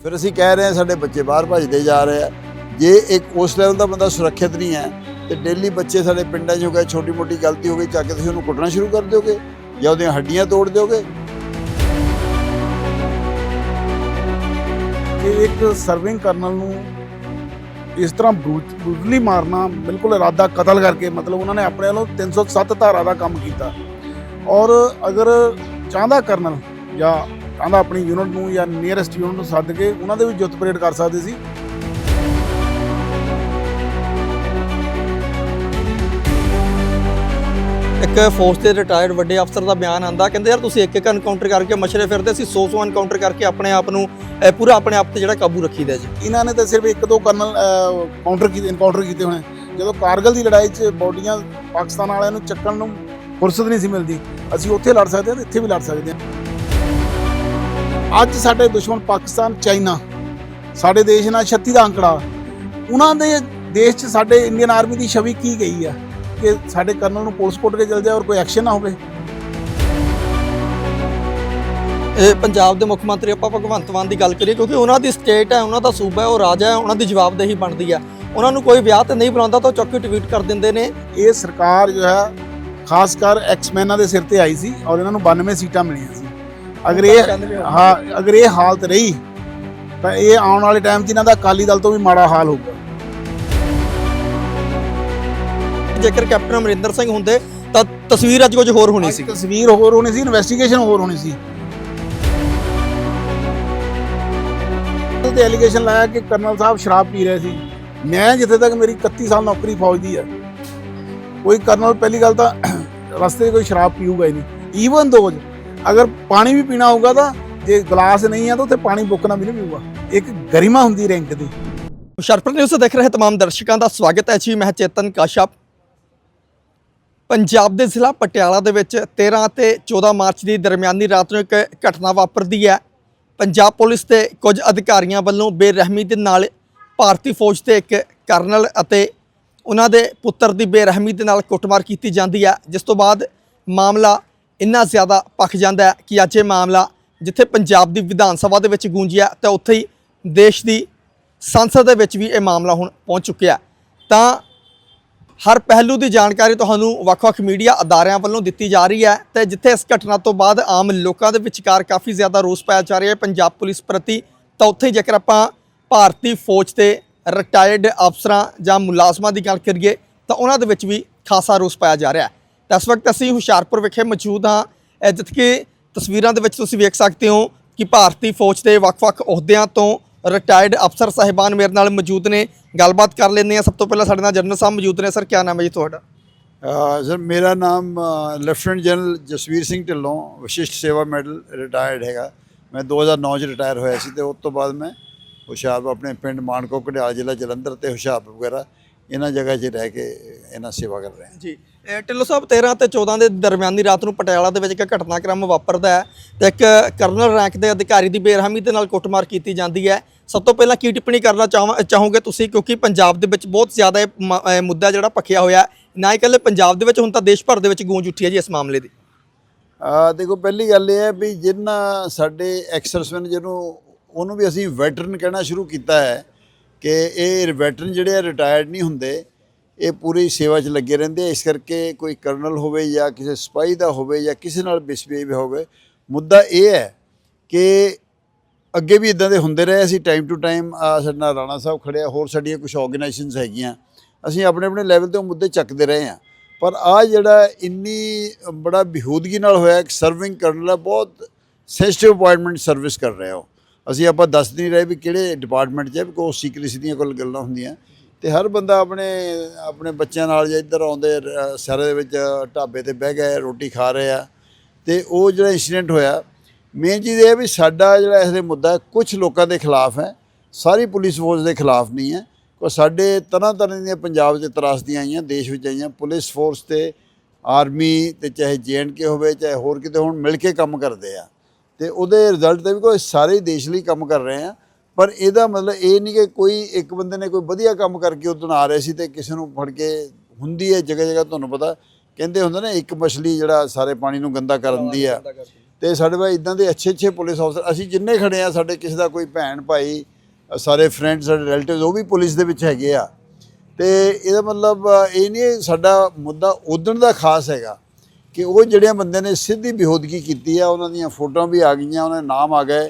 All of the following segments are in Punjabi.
ਫਿਰ ਅਸੀਂ ਕਹਿ ਰਹੇ ਹਾਂ ਸਾਡੇ ਬੱਚੇ ਬਾਹਰ ਭੱਜਦੇ ਜਾ ਰਹੇ ਆ। ਜੇ ਇੱਕ ਉਸ ਲੈਵਲ ਦਾ ਬੰਦਾ ਸੁਰੱਖਿਅਤ ਨਹੀਂ ਹੈ, ਤੇ ਡੇਲੀ ਬੱਚੇ ਸਾਡੇ ਪਿੰਡਾਂ 'ਚ ਹੋ ਗਏ ਛੋਟੀ ਮੋਟੀ ਗਲਤੀ ਹੋ ਗਈ, ਚੱਕ ਕੇ ਤੁਸੀਂ ਉਹਨੂੰ ਕੁੱਟਣਾ ਸ਼ੁਰੂ ਕਰ ਦਿਓਗੇ ਜਾਂ ਉਹਦੀਆਂ ਹੱਡੀਆਂ ਤੋੜ ਦਿਓਗੇ? ਕਿ ਇੱਕ ਸਰਵਿੰਗ ਕਰਨਲ ਨੂੰ ਇਸ ਤਰ੍ਹਾਂ ਬਰੂਟਲੀ ਮਾਰਨਾ ਬਿਲਕੁਲ ਇਰਾਦਾ ਕਤਲ ਕਰਕੇ, ਮਤਲਬ ਉਹਨਾਂ ਨੇ ਆਪਣੇ ਵੱਲੋਂ 307 ਧਾਰਾ ਦਾ ਕੰਮ ਕੀਤਾ। ਔਰ ਅਗਰ ਚਾਹੁੰਦਾ ਕਰਨਲ ਜਾਂ ਚਾਹੁੰਦਾ ਆਪਣੀ ਯੂਨਿਟ ਨੂੰ ਜਾਂ ਨੀਅਰੈਸਟ ਯੂਨਿਟ ਨੂੰ ਸੱਦ ਕੇ ਉਹਨਾਂ ਦੇ ਵੀ ਜੁੱਤ ਪਰੇਡ ਕਰ ਸਕਦੇ ਸੀ। ਇੱਕ ਫੌਜ ਦੇ ਰਿਟਾਇਰਡ ਵੱਡੇ ਅਫਸਰ ਦਾ ਬਿਆਨ ਆਂਦਾ ਕਹਿੰਦੇ ਯਾਰ ਤੁਸੀਂ ਇੱਕ ਇੱਕ ਐਨਕਾਊਂਟਰ ਕਰਕੇ ਮਛਰੇ ਫਿਰਦੇ ਸੀ 100 100 ਐਨਕਾਊਂਟਰ ਕਰਕੇ ਆਪਣੇ ਆਪ ਨੂੰ ਅਹ, ਪੂਰਾ ਆਪਣੇ ਆਪ ਤੇ ਜਿਹੜਾ ਕਾਬੂ ਰੱਖੀਦਾ ਜੀ। ਇਹਨਾਂ ਨੇ ਤਾਂ ਸਿਰਫ ਇੱਕ ਦੋ ਕਰਨਲ ਕਾਊਂਟਰ ਕੀਤੇ ਇਨਕਾਊਂਟਰ ਕੀਤੇ ਹੋਣੇ। ਜਦੋਂ ਕਾਰਗਲ ਦੀ ਲੜਾਈ 'ਚ ਬੋਡੀਆਂ ਪਾਕਿਸਤਾਨ ਵਾਲਿਆਂ ਨੂੰ ਚੱਕਣ ਨੂੰ ਫੁਰਸਤ ਨਹੀਂ ਸੀ ਮਿਲਦੀ ਅਸੀਂ ਉੱਥੇ ਲੜ ਸਕਦੇ ਹਾਂ ਤੇ ਇੱਥੇ ਵੀ ਲੜ ਸਕਦੇ ਹਾਂ। ਅੱਜ ਸਾਡੇ ਦੁਸ਼ਮਣ ਪਾਕਿਸਤਾਨ ਚਾਈਨਾ ਸਾਡੇ ਦੇਸ਼ ਨਾਲ 36 ਦਾ ਅੰਕੜਾ ਉਹਨਾਂ ਦੇ ਦੇਸ਼ 'ਚ ਸਾਡੇ ਇੰਡੀਅਨ ਆਰਮੀ ਦੀ ਛਵੀ ਕੀ ਗਈ ਆ? ਕਿ ਸਾਡੇ ਕਰਨਲ ਨੂੰ ਪੁਲਿਸ ਕੋਟ ਕੇ ਚਲ ਜਾਏ ਔਰ ਕੋਈ ਐਕਸ਼ਨ ਨਾ ਹੋਵੇ? ਇਹ ਪੰਜਾਬ ਦੇ ਮੁੱਖ ਮੰਤਰੀ ਆਪਾਂ ਭਗਵੰਤ ਮਾਨ ਦੀ ਗੱਲ ਕਰੀਏ ਕਿਉਂਕਿ ਉਹਨਾਂ ਦੀ ਸਟੇਟ ਹੈ ਉਹਨਾਂ ਦਾ ਸੂਬਾ ਹੈ ਉਹ ਰਾਜਾ ਹੈ ਉਹਨਾਂ ਦੀ ਜਵਾਬਦੇਹੀ ਬਣਦੀ ਹੈ। ਉਹਨਾਂ ਨੂੰ ਕੋਈ ਵਿਆਹ ਤੇ ਨਹੀਂ ਬੁਲਾਉਂਦਾ ਤਾਂ ਚੁੱਕ ਟਵੀਟ ਕਰ ਦਿੰਦੇ ਨੇ। ਇਹ ਸਰਕਾਰ ਜੋ ਹੈ ਖਾਸ ਕਰ ਐਕਸਮੈਨਾਂ ਦੇ ਸਿਰ ਤੇ ਆਈ ਸੀ ਔਰ ਇਹਨਾਂ ਨੂੰ 92 ਸੀਟਾਂ ਮਿਲੀਆਂ ਅਗਰ ਇਹ ਹਾਂ ਅਗਰ ਇਹ ਹਾਲਤ ਰਹੀ ਤਾਂ ਇਹ ਆਉਣ ਵਾਲੇ ਟਾਈਮ 'ਚ ਇਹਨਾਂ ਦਾ ਅਕਾਲੀ ਦਲ ਤੋਂ ਵੀ ਮਾੜਾ ਹਾਲ ਹੋਊਗਾ। ਜੇਕਰ ਕੈਪਟਨ ਅਮਰਿੰਦਰ ਸਿੰਘ ਹੁੰਦੇ ਤਾਂ ਤਸਵੀਰ ਅੱਜ ਕੁਝ ਹੋਰ ਹੋਣੀ ਸੀ। ਤਸਵੀਰ ਹੋਰ ਹੋਣੀ ਸੀ ਇਨਵੈਸਟੀਗੇਸ਼ਨ ਹੋਰ ਹੋਣੀ ਸੀ। ਤੇ ਐਲੀਗੇਸ਼ਨ ਲਾਇਆ ਕਿ ਕਰਨਲ ਸਾਹਿਬ ਸ਼ਰਾਬ ਪੀ ਰਹੇ ਸੀ। ਮੈਂ ਜਿੱਥੇ ਤੱਕ ਮੇਰੀ 31 ਸਾਲ ਨੌਕਰੀ ਫੌਜ ਦੀ ਹੈ ਕੋਈ ਕਰਨਲ ਪਹਿਲੀ ਗੱਲ ਤਾਂ ਰਸਤੇ 'ਚ ਕੋਈ ਸ਼ਰਾਬ ਪੀਊਗਾ ਹੀ ਨਹੀਂ। ਈਵਨ ਦੋਜ ਅਗਰ ਪਾਣੀ ਵੀ ਪੀਣਾ ਹੋਊਗਾ ਤਾਂ ਜੇ ਗਲਾਸ ਨਹੀਂ ਆ ਤਾਂ ਉੱਥੇ ਪਾਣੀ ਬੁੱਕਣਾ ਵੀ ਨਹੀਂ ਪੀਊਗਾ ਇੱਕ ਗਰਿਮਾ ਹੁੰਦੀ ਰੈਂਕ ਦੀ। ਹੁਸ਼ਿਆਰਪੁਰ ਨਿਊਜ਼ ਦੇਖ ਰਹੇ ਤਮਾਮ ਦਰਸ਼ਕਾਂ ਦਾ ਸਵਾਗਤ ਹੈ ਜੀ। ਮੈਂ ਚੇਤਨ ਕਾਸ਼ਪ। ਪੰਜਾਬ ਦੇ ਜ਼ਿਲ੍ਹਾ ਪਟਿਆਲਾ ਦੇ ਵਿੱਚ 13 ਅਤੇ 14 ਮਾਰਚ ਦੀ ਦਰਮਿਆਨੀ ਰਾਤ ਨੂੰ ਇੱਕ ਘਟਨਾ ਵਾਪਰਦੀ ਹੈ। ਪੰਜਾਬ ਪੁਲਿਸ ਦੇ ਕੁਝ ਅਧਿਕਾਰੀਆਂ ਵੱਲੋਂ ਬੇਰਹਿਮੀ ਦੇ ਨਾਲ ਭਾਰਤੀ ਫੌਜ ਦੇ ਇੱਕ ਕਰਨਲ ਅਤੇ ਉਹਨਾਂ ਦੇ ਪੁੱਤਰ ਦੀ ਬੇਰਹਿਮੀ ਦੇ ਨਾਲ ਕੁੱਟਮਾਰ ਕੀਤੀ ਜਾਂਦੀ ਹੈ। ਜਿਸ ਤੋਂ ਬਾਅਦ ਮਾਮਲਾ ਇੰਨਾ ਜ਼ਿਆਦਾ ਭਖ ਜਾਂਦਾ ਹੈ ਕਿ ਅੱਜ ਇਹ ਮਾਮਲਾ ਜਿੱਥੇ ਪੰਜਾਬ ਦੀ ਵਿਧਾਨ ਸਭਾ ਦੇ ਵਿੱਚ ਗੂੰਜਿਆ ਤਾਂ ਉੱਥੇ ਹੀ ਦੇਸ਼ ਦੀ ਸੰਸਦ ਦੇ ਵਿੱਚ ਵੀ ਇਹ ਮਾਮਲਾ ਹੁਣ ਪਹੁੰਚ ਚੁੱਕਿਆ ਤਾਂ ਹਰ ਪਹਿਲੂ ਦੀ ਜਾਣਕਾਰੀ ਤੁਹਾਨੂੰ ਵੱਖ-ਵੱਖ ਮੀਡੀਆ ਅਦਾਰਿਆਂ ਵੱਲੋਂ ਦਿੱਤੀ ਜਾ ਰਹੀ ਹੈ ਤੇ ਜਿੱਥੇ ਇਸ ਘਟਨਾ ਤੋਂ ਬਾਅਦ ਆਮ ਲੋਕਾਂ ਦੇ ਵਿਚਕਾਰ ਕਾਫੀ ਜ਼ਿਆਦਾ ਰੋਸ ਪਾਇਆ ਜਾ ਰਿਹਾ ਹੈ ਪੰਜਾਬ ਪੁਲਿਸ ਪ੍ਰਤੀ, ਤਾਂ ਉੱਥੇ ਹੀ ਜੇਕਰ ਆਪਾਂ ਭਾਰਤੀ ਫੌਜ ਦੇ ਰਿਟਾਇਰਡ ਅਫਸਰਾਂ ਜਾਂ ਮੁਲਾਜ਼ਮਾਂ ਦੀ ਗੱਲ ਕਰੀਏ, ਤਾਂ ਉਹਨਾਂ ਦੇ ਵਿੱਚ ਵੀ ਖਾਸਾ ਰੋਸ ਪਾਇਆ ਜਾ ਰਿਹਾ ਹੈ। ਤਾਂ ਇਸ ਵਕਤ ਅਸੀਂ ਹੁਸ਼ਿਆਰਪੁਰ ਵਿਖੇ ਮੌਜੂਦ ਹਾਂ। ਇਹ ਜਿੱਥੇ ਕਿ ਤਸਵੀਰਾਂ ਦੇ ਵਿੱਚ ਤੁਸੀਂ ਵੇਖ ਸਕਦੇ ਹੋ ਕਿ ਭਾਰਤੀ ਫੌਜ ਦੇ ਵੱਖ-ਵੱਖ ਅਹੁਦਿਆਂ ਤੋਂ ਰਿਟਾਇਰਡ ਅਫਸਰ ਸਾਹਿਬਾਨ ਮੇਰੇ ਨਾਲ ਮੌਜੂਦ ਨੇ। ਗੱਲਬਾਤ ਕਰ ਲੈਂਦੇ ਆ ਸਭ ਤੋਂ ਪਹਿਲਾਂ ਸਾਡੇ ਨਾਲ ਜਨਰਲ ਸਾਹਿਬ ਮੌਜੂਦ ਨੇ। ਸਰ ਕੀ ਨਾਮ ਹੈ ਜੀ ਤੁਹਾਡਾ? ਸਰ ਮੇਰਾ ਨਾਮ lieutenant general Jasvir Singh Dhillon Vishisht Seva medal retired ਹੈਗਾ। ਮੈਂ 2009 ਚ ਰਿਟਾਇਰ ਹੋਇਆ ਸੀ ਤੇ ਉਸ ਤੋਂ ਬਾਅਦ ਮੈਂ ਹੁਸ਼ਿਆਰਪੁਰ ਆਪਣੇ ਪਿੰਡ ਮਾਨਕੋ ਘੜਿਆਲ ਜ਼ਿਲ੍ਹਾ ਜਲੰਧਰ ਤੇ ਹੁਸ਼ਿਆਰਪੁਰ ਵਗੈਰਾ ਇਹਨਾਂ ਜਗ੍ਹਾ 'ਚ ਰਹਿ ਕੇ ਇਹਨਾਂ ਸੇਵਾ ਕਰ ਰਹੇ। ਹਾਂ ਜੀ। ਢਿੱਲੋਂ ਸਾਹਿਬ 13 ਤੇ 14 ਦੇ ਦਰਮਿਆਨੀ ਰਾਤ ਨੂੰ ਪਟਿਆਲਾ ਦੇ ਵਿੱਚ ਇੱਕ ਘਟਨਾਕ੍ਰਮ ਵਾਪਰਦਾ ਹੈ ਤੇ ਇੱਕ ਕਰਨਲ ਰੈਂਕ ਦੇ ਅਧਿਕਾਰੀ ਦੀ ਬੇਰਹਿਮੀ ਦੇ ਨਾਲ ਕੁੱਟਮਾਰ ਕੀਤੀ ਜਾਂਦੀ ਹੈ। ਸਭ ਤੋਂ ਪਹਿਲਾਂ ਕੀ ਟਿੱਪਣੀ ਕਰਨਾ ਚਾਹਵਾਂ, ਚਾਹੋਗੇ ਤੁਸੀਂ? ਕਿਉਂਕਿ ਪੰਜਾਬ ਦੇ ਵਿੱਚ ਬਹੁਤ ਜ਼ਿਆਦਾ ਇਹ ਮ- ਮੁੱਦਾ ਜਿਹੜਾ ਪੱਖਿਆ ਹੋਇਆ ਨਾ ਹੀ ਇਕੱਲੇ ਪੰਜਾਬ ਦੇ ਵਿੱਚ, ਹੁਣ ਤਾਂ ਦੇਸ਼ ਭਰ ਦੇ ਵਿੱਚ ਗੂੰਜ ਉੱਠੀ ਹੈ ਜੀ ਇਸ ਮਾਮਲੇ ਦੀ। ਦੇਖੋ, ਪਹਿਲੀ ਗੱਲ ਇਹ ਹੈ ਵੀ ਜਿਨ੍ਹਾਂ ਸਾਡੇ ਐਕਸਰਸਮੈਨ ਜਿਹਨੂੰ ਉਹਨੂੰ ਵੀ ਅਸੀਂ ਵੈਟਰਨ ਕਹਿਣਾ ਸ਼ੁਰੂ ਕੀਤਾ ਹੈ ਕਿ ਇਹ ਵੈਟਰਨ ਜਿਹੜੇ ਆ ਰਿਟਾਇਰਡ ਨਹੀਂ ਹੁੰਦੇ। ਇਹ ਪੂਰੀ ਸੇਵਾ 'ਚ ਲੱਗੇ ਰਹਿੰਦੇ ਆ। ਇਸ ਕਰਕੇ ਕੋਈ ਕਰਨਲ ਹੋਵੇ ਜਾਂ ਕਿਸੇ ਸਿਪਾਹੀ ਦਾ ਹੋਵੇ ਜਾਂ ਕਿਸੇ ਨਾਲ ਮਿਸਬੀਹੇਵ ਹੋਵੇ, ਮੁੱਦਾ ਇਹ ਹੈ ਕਿ ਅੱਗੇ ਵੀ ਇਦਾਂ ਦੇ ਹੁੰਦੇ ਰਹੇ। ਅਸੀਂ ਟਾਈਮ ਟੂ ਟਾਈਮ ਸਾਡੇ ਨਾਲ ਰਾਣਾ ਸਾਹਿਬ ਖੜਿਆ ਹੋਰ ਸਾਡੀਆਂ ਕੁਝ ਆਰਗੇਨਾਈਜੇਸ਼ਨਸ ਹੈਗੀਆਂ। ਅਸੀਂ ਆਪਣੇ ਆਪਣੇ ਲੈਵਲ ਤੇ ਉਹ ਮੁੱਦੇ ਚੱਕਦੇ ਰਹੇ ਹਾਂ ਪਰ ਆ ਜਿਹੜਾ ਇੰਨੀ ਬੜਾ ਬਿਹੂਦਗੀ ਨਾਲ ਹੋਇਆ, ਇੱਕ ਸਰਵਿੰਗ ਕਰਨ ਦਾ ਬਹੁਤ ਸੈਂਸਿਟਿਵ ਅਪਾਇੰਟਮੈਂਟ ਸਰਵਿਸ ਕਰ ਰਹੇ ਹੋ ਅਸੀਂ ਆਪਾਂ ਦੱਸ ਨਹੀਂ ਰਹੇ ਵੀ ਕਿਹੜੇ ਡਿਪਾਰਟਮੈਂਟ 'ਚ ਹੈ ਬਿਕੋਜ਼ ਸੀਕ੍ਰੇਸੀ ਦੀਆਂ ਕੋਲ ਗੱਲਾਂ ਹੁੰਦੀਆਂ। ਤੇ ਹਰ ਬੰਦਾ ਆਪਣੇ ਆਪਣੇ ਬੱਚਿਆਂ ਨਾਲ ਜਾਂ ਇੱਧਰ ਆਉਂਦੇ ਅ, ਸਾਰੇ ਦੇ ਵਿੱਚ ਢਾਬੇ ਤੇ ਬਹਿ ਗਏ ਰੋਟੀ ਖਾ ਰਹੇ। ਆ ਤੇ ਉਹ ਜਿਹੜਾ ਇਨਸੀਡੈਂਟ ਹੋਇਆ ਮੇਨ ਚੀਜ਼ ਇਹ ਹੈ ਵੀ ਸਾਡਾ ਜਿਹੜਾ ਇਸ ਦੇ ਮੁੱਦਾ ਕੁਝ ਲੋਕਾਂ ਦੇ ਖਿਲਾਫ ਹੈ। ਸਾਰੀ ਪੁਲਿਸ ਫੋਰਸ ਦੇ ਖਿਲਾਫ ਨਹੀਂ ਹੈ। ਕੋ ਸਾਡੇ ਤਰ੍ਹਾਂ ਤਰ੍ਹਾਂ ਦੀਆਂ ਪੰਜਾਬ 'ਚ ਤਰਾਸਦੀਆਂ ਆਈਆਂ ਦੇਸ਼ ਵਿੱਚ ਆਈਆਂ। ਪੁਲਿਸ ਫੋਰਸ ਤੇ ਆਰਮੀ ਤੇ ਚਾਹੇ ਕੇ ਹੋਵੇ ਚਾਹੇ ਹੋਰ ਕਿਤੇ ਹੁਣ ਮਿਲ ਕੇ ਕੰਮ ਕਰਦੇ ਆ। ਤੇ ਉਹਦੇ ਰਿਜ਼ਲਟ ਤੇ ਵੀ ਕੋਈ ਸਾਰੇ ਹੀ ਦੇਸ਼ ਲਈ ਕੰਮ ਕਰ ਰਹੇ ਆ। ਪਰ ਇਹਦਾ ਮਤਲਬ ਇਹ ਨਹੀਂ ਕਿ ਕੋਈ ਇੱਕ ਬੰਦੇ ਨੇ ਕੋਈ ਵਧੀਆ ਕੰਮ ਕਰਕੇ ਉਦੋਂ ਆ ਰਹੇ ਸੀ ਤੇ ਕਿਸੇ ਨੂੰ ਫੜ ਕੇ ਹੁੰਦੀ ਹੈ ਜਗ੍ਹਾ ਜਗ੍ਹਾ ਤੁਹਾਨੂੰ ਪਤਾ। ਕਹਿੰਦੇ ਹੁੰਦੇ ਨੇ ਇੱਕ ਮਛਲੀ ਜਿਹੜਾ ਸਾਰੇ ਪਾਣੀ ਨੂੰ ਗੰਦਾ ਕਰ ਦਿੰਦੀ ਆ ਤੇ ਸਾਡੇ ਕੋਲ ਇਦਾਂ ਦੇ ਅੱਛੇ ਅੱਛੇ ਪੁਲਿਸ ਅਫਸਰ ਅਸੀਂ ਜਿੰਨੇ ਖੜੇ ਆ ਸਾਡੇ ਕਿਸੇ ਦਾ ਕੋਈ ਭੈਣ ਭਾਈ ਸਾਰੇ ਫਰੈਂਡ ਸਾਡੇ ਰਿਲੇਟਿਵਸ ਉਹ ਵੀ ਪੁਲਿਸ ਦੇ ਵਿੱਚ ਹੈਗੇ ਆ। ਤੇ ਇਹਦਾ ਮਤਲਬ ਇਹ ਨਹੀਂ ਸਾਡਾ ਮੁੱਦਾ ਉਦਣ ਦਾ ਖਾਸ ਹੈਗਾ ਕਿ ਉਹ ਜਿਹੜੇ ਬੰਦੇ ਨੇ ਸਿੱਧੀ ਬੇਹੋਦਗੀ ਕੀਤੀ ਆ ਉਹਨਾਂ ਦੀਆਂ ਫੋਟੋਆਂ ਵੀ ਆ ਗਈਆਂ ਉਹਨਾਂ ਦੇ ਨਾਮ ਆ ਗਏ।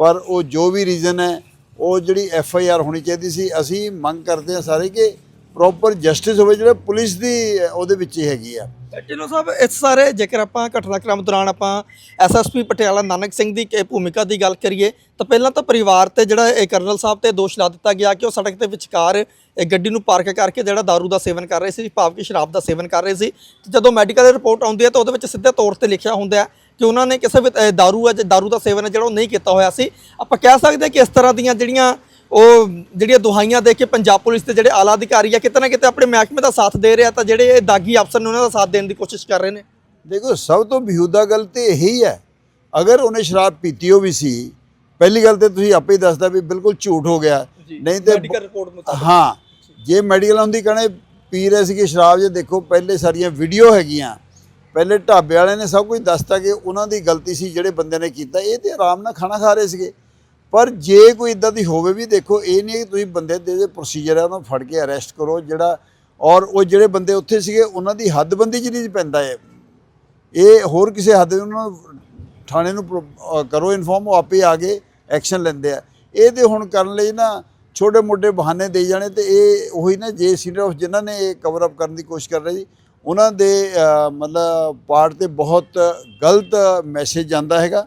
ਪਰ ਉਹ ਜੋ ਵੀ ਰੀਜ਼ਨ ਹੈ, ਉਹ ਜਿਹੜੀ ਐਫ ਆਈ ਆਰ ਹੋਣੀ ਚਾਹੀਦੀ ਸੀ, ਅਸੀਂ ਮੰਗ ਕਰਦੇ ਹਾਂ ਸਾਰੇ ਕਿ ਪ੍ਰੋਪਰ ਜਸਟਿਸ ਹੋਵੇ ਜਿਹੜਾ ਪੁਲਿਸ ਦੀ ਅ, ਉਹਦੇ ਵਿੱਚ ਹੀ ਹੈਗੀ ਆ ਢਿੱਲੋਂ ਸਾਹਿਬ ਇਸ ਸਾਰੇ ਜੇਕਰ ਆਪਾਂ ਘਟਨਾਕ੍ਰਮ ਦੌਰਾਨ ਆਪਾਂ ਐਸਐਸਪੀ ਪਟਿਆਲਾ ਨਾਨਕ ਸਿੰਘ ਦੀ ਕਿ ਭੂਮਿਕਾ ਦੀ ਗੱਲ ਕਰੀਏ ਤਾਂ ਪਹਿਲਾਂ ਤਾਂ ਪਰਿਵਾਰ ਤੇ ਜਿਹੜਾ ਇਹ ਕਰਨਲ ਸਾਹਿਬ ਤੇ ਦੋਸ਼ ਲਾ ਦਿੱਤਾ ਗਿਆ ਕਿ ਉਹ ਸੜਕ ਦੇ ਵਿਚਕਾਰ ਇਹ ਗੱਡੀ ਨੂੰ ਪਾਰਕ ਕਰਕੇ ਜਿਹੜਾ दारू ਦਾ ਸੇਵਨ ਕਰ ਰਹੇ ਸੀ ਭਾਵ ਕਿ ਸ਼ਰਾਬ ਦਾ ਸੇਵਨ ਕਰ ਰਹੇ ਸੀ ਤੇ ਜਦੋਂ ਮੈਡੀਕਲ ਰਿਪੋਰਟ ਆਉਂਦੀ ਹੈ ਤਾਂ ਉਹਦੇ ਵਿੱਚ ਸਿੱਧੇ ਤੌਰ ਤੇ ਲਿਖਿਆ ਹੁੰਦਾ ਹੈ ਕਿ ਉਹਨਾਂ ਨੇ ਕਿਸੇ ਵੀ ਅਹ, दारू ਹੈ ਜਾਂ दारू ਦਾ ਸੇਵਨ ਹੈ ਜਿਹੜਾ ਉਹ ਨਹੀਂ ਕੀਤਾ ਹੋਇਆ ਸੀ ਆਪਾਂ ਕਹਿ ਸਕਦੇ ਹਾਂ ਕਿ ਇਸ ਤਰ੍ਹਾਂ ਦੀਆਂ ਜਿਹੜੀਆਂ ਉਹ ਜਿਹੜੀਆਂ ਦੁਹਾਈਆਂ ਦੇ ਕੇ ਪੰਜਾਬ ਪੁਲਿਸ ਦੇ ਜਿਹੜੇ ਆਲਾ ਅਧਿਕਾਰੀ ਆ ਕਿਤੇ ਨਾ ਕਿਤੇ ਆਪਣੇ ਮਹਿਕਮੇ ਦਾ ਸਾਥ ਦੇ ਰਿਹਾ ਤਾਂ ਜਿਹੜੇ ਇਹ ਦਾਗੀ ਅਫਸਰ ਨੇ ਉਹਨਾਂ ਦਾ ਸਾਥ ਦੇਣ ਦੀ ਕੋਸ਼ਿਸ਼ ਕਰ ਰਹੇ ਨੇ। ਦੇਖੋ ਸਭ ਤੋਂ ਬਿਹੂਦਾ ਗੱਲ ਤੇ ਇਹੀ ਹੈ ਅਗਰ ਉਹਨੇ ਸ਼ਰਾਬ ਪੀਤੀ ਹੋ ਵੀ ਸੀ ਪਹਿਲੀ ਗੱਲ ਤੇ ਤੁਸੀਂ ਆਪੇ ਹੀ ਦੱਸਦਾ ਵੀ ਬਿਲਕੁਲ ਝੂਠ ਹੋ ਗਿਆ। ਨਹੀਂ ਤੇ ਮੈਡੀਕਲ ਰਿਪੋਰਟ ਮੁਤਾਬਕ। ਹਾਂ ਜੇ ਮੈਡੀਕਲ ਹੁੰਦੀ ਕਹਣੇ ਪੀ ਰਹੇ ਸੀਗੇ ਸ਼ਰਾਬ ਜੇ ਦੇਖੋ ਪਹਿਲੇ ਸਾਰੀਆਂ ਵੀਡੀਓ ਹੈਗੀਆਂ ਪਹਿਲੇ ਢਾਬੇ ਵਾਲੇ ਨੇ ਸਭ ਕੁਝ ਦੱਸਤਾ ਕਿ ਉਹਨਾਂ ਦੀ ਗਲਤੀ ਸੀ ਜਿਹੜੇ ਬੰਦੇ ਨੇ ਕੀਤਾ ਇਹ ਤੇ ਆਰਾਮ ਨਾਲ ਖਾਣਾ ਖਾ ਰਹੇ ਸੀਗੇ। ਪਰ ਜੇ ਕੋਈ ਇਦਾਂ ਦੀ ਹੋਵੇ ਵੀ ਦੇਖੋ, ਇਹ ਨਹੀਂ ਕਿ ਤੁਸੀਂ ਬੰਦੇ ਦੇ ਜਿਹੜੇ ਪ੍ਰੋਸੀਜਰ ਆ, ਉਹਨੂੰ ਫੜ ਕੇ ਅਰੈਸਟ ਕਰੋ, ਜਿਹੜਾ ਔਰ ਉਹ ਜਿਹੜੇ ਬੰਦੇ ਉੱਥੇ ਸੀਗੇ, ਉਹਨਾਂ ਦੀ ਹੱਦਬੰਦੀ 'ਚ ਨਹੀਂ ਪੈਂਦਾ ਹੈ ਇਹ ਹੋਰ ਕਿਸੇ ਹੱਦ ਉਹਨਾਂ ਨੂੰ ਥਾਣੇ ਨੂੰ ਪ੍ਰੋ- ਕਰੋ ਇਨਫੋਰਮ ਉਹ ਆਪੇ ਆ ਕੇ ਐਕਸ਼ਨ ਲੈਂਦੇ ਆ। ਇਹ ਤੇ ਹੁਣ ਕਰਨ ਲਈ ਨਾ ਛੋਟੇ ਮੋਟੇ ਬਹਾਨੇ ਦੇ ਜਾਣੇ ਤੇ ਇਹ ਉਹੀ ਨਾ, ਜੇ ਸੀਨੀਅਰ ਆਫ ਜਿਨ੍ਹਾਂ ਨੇ ਇਹ ਕਵਰ ਅਪ ਕਰਨ ਦੀ ਕੋਸ਼ਿਸ਼ ਕਰ ਰਹੇ ਸੀ ਉਹਨਾਂ ਦੇ ਮਤਲਬ ਪਾਰਟ ਤੇ ਬਹੁਤ ਗਲਤ ਮੈਸੇਜ ਜਾਂਦਾ ਹੈਗਾ।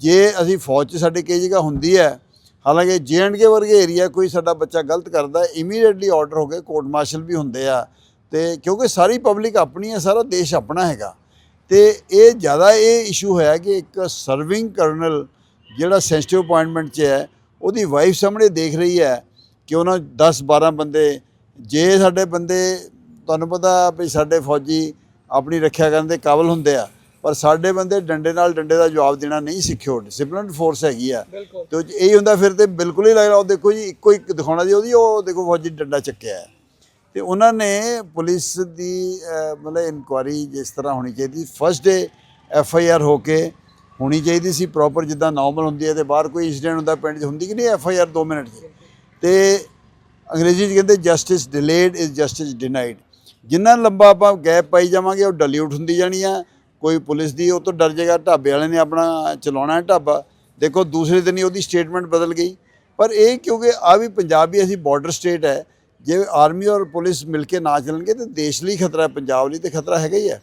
ਜੇ ਅਸੀਂ ਫੌਜ 'ਚ ਸਾਡੇ ਕਈ ਜਗ੍ਹਾ ਹੁੰਦੀ ਹੈ, ਹਾਲਾਂਕਿ ਕੇ ਵਰਗੇ ਏਰੀਆ ਕੋਈ ਸਾਡਾ ਬੱਚਾ ਗਲਤ ਕਰਦਾ ਇਮੀਡੀਏਟਲੀ ਆਰਡਰ ਹੋ ਕੇ ਕੋਰਟ ਮਾਰਸ਼ਲ ਵੀ ਹੁੰਦੇ ਆ। ਤੇ ਕਿਉਂਕਿ ਸਾਰੀ ਪਬਲਿਕ ਆਪਣੀ ਹੈ, ਸਾਰਾ ਦੇਸ਼ ਆਪਣਾ ਹੈਗਾ। ਤੇ ਇਹ ਜ਼ਿਆਦਾ ਇਹ ਇਸ਼ੂ ਹੋਇਆ ਕਿ ਇੱਕ ਸਰਵਿੰਗ ਕਰਨਲ ਜਿਹੜਾ ਸੈਂਸਿਟਿਵ ਅਪਾਇੰਟਮੈਂਟ 'ਚ ਹੈ, ਉਹਦੀ ਵਾਈਫ ਸਾਹਮਣੇ ਦੇਖ ਰਹੀ ਹੈ ਕਿ ਉਹਨਾਂ 10 12 ਬੰਦੇ, ਜੇ ਸਾਡੇ ਬੰਦੇ, ਤੁਹਾਨੂੰ ਪਤਾ ਵੀ ਸਾਡੇ ਫੌਜੀ ਆਪਣੀ ਰੱਖਿਆ ਕਰਨ ਦੇ ਕਾਬਲ ਹੁੰਦੇ ਆ ਪਰ ਸਾਡੇ ਬੰਦੇ ਡੰਡੇ ਨਾਲ ਡੰਡੇ ਦਾ ਜਵਾਬ ਦੇਣਾ ਨਹੀਂ ਸਿੱਖਿਓ ਡਿਸਪਲਿਨਡ ਫੋਰਸ ਹੈਗੀ ਆ। ਤੇ ਇਹ ਹੁੰਦਾ ਫਿਰ ਤੇ ਬਿਲਕੁਲ ਹੀ ਲੱਗਦਾ ਉਹ ਦੇਖੋ ਜੀ ਇੱਕੋ ਇੱਕ ਦਿਖਾਉਣਾ ਜੀ ਉਹਦੀ ਉਹ ਦੇਖੋ ਫੌਜੀ ਡੰਡਾ ਚੱਕਿਆ ਤੇ ਉਹਨਾਂ ਨੇ ਪੁਲਿਸ ਦੀ ਮਤਲਬ ਇਨਕੁਆਰੀ ਜਿਸ ਤਰ੍ਹਾਂ ਹੋਣੀ ਚਾਹੀਦੀ first day F I R ਹੋ ਕੇ ਹੋਣੀ ਚਾਹੀਦੀ ਸੀ ਪ੍ਰੋਪਰ ਜਿੱਦਾਂ ਨਾਰਮਲ ਹੁੰਦੀ ਹੈ ਤੇ ਬਾਹਰ ਕੋਈ ਇਨਸੀਡੈਂਟ ਹੁੰਦਾ ਪਿੰਡ 'ਚ ਹੁੰਦੀ ਕਿ ਨਹੀਂ ਐਫ ਆਈ ਆਰ 2 ਮਿੰਟ 'ਚ। ਤੇ ਅੰਗਰੇਜ਼ੀ 'ਚ ਕਹਿੰਦੇ justice delayed is justice denied ਜਿੰਨਾ ਲੰਬਾ ਆਪਾਂ ਗੈਪ ਪਾਈ ਜਾਵਾਂਗੇ ਉਹ ਡਿਲਿਊਟ ਹੁੰਦੀ ਜਾਣੀ ਆ। ਕੋਈ ਪੁਲਿਸ ਦੀ, ਉਹ ਤੋਂ ਡਰ ਜਾਏਗਾ ਢਾਬੇ ਵਾਲੇ ਨੇ ਆਪਣਾ ਚਲਾਉਣਾ ਢਾਬਾ। ਦੇਖੋ, ਦੂਸਰੇ ਦਿਨ ਹੀ ਉਹਦੀ ਸਟੇਟਮੈਂਟ ਬਦਲ ਗਈ। ਪਰ ਇਹ ਕਿਉਂਕਿ ਆ ਵੀ ਪੰਜਾਬ ਵੀ ਅਸੀਂ ਬਾਰਡਰ ਸਟੇਟ ਹੈ, ਜੇ ਆਰਮੀ ਔਰ ਪੁਲਿਸ ਮਿਲ ਕੇ ਨਾ ਚੱਲਣਗੇ ਤੇ ਦੇਸ਼ ਲਈ ਖਤਰਾ ਹੈ, ਪੰਜਾਬ ਲਈ ਤੇ ਖਤਰਾ ਹੈਗਾ ਹੀ ਹੈ।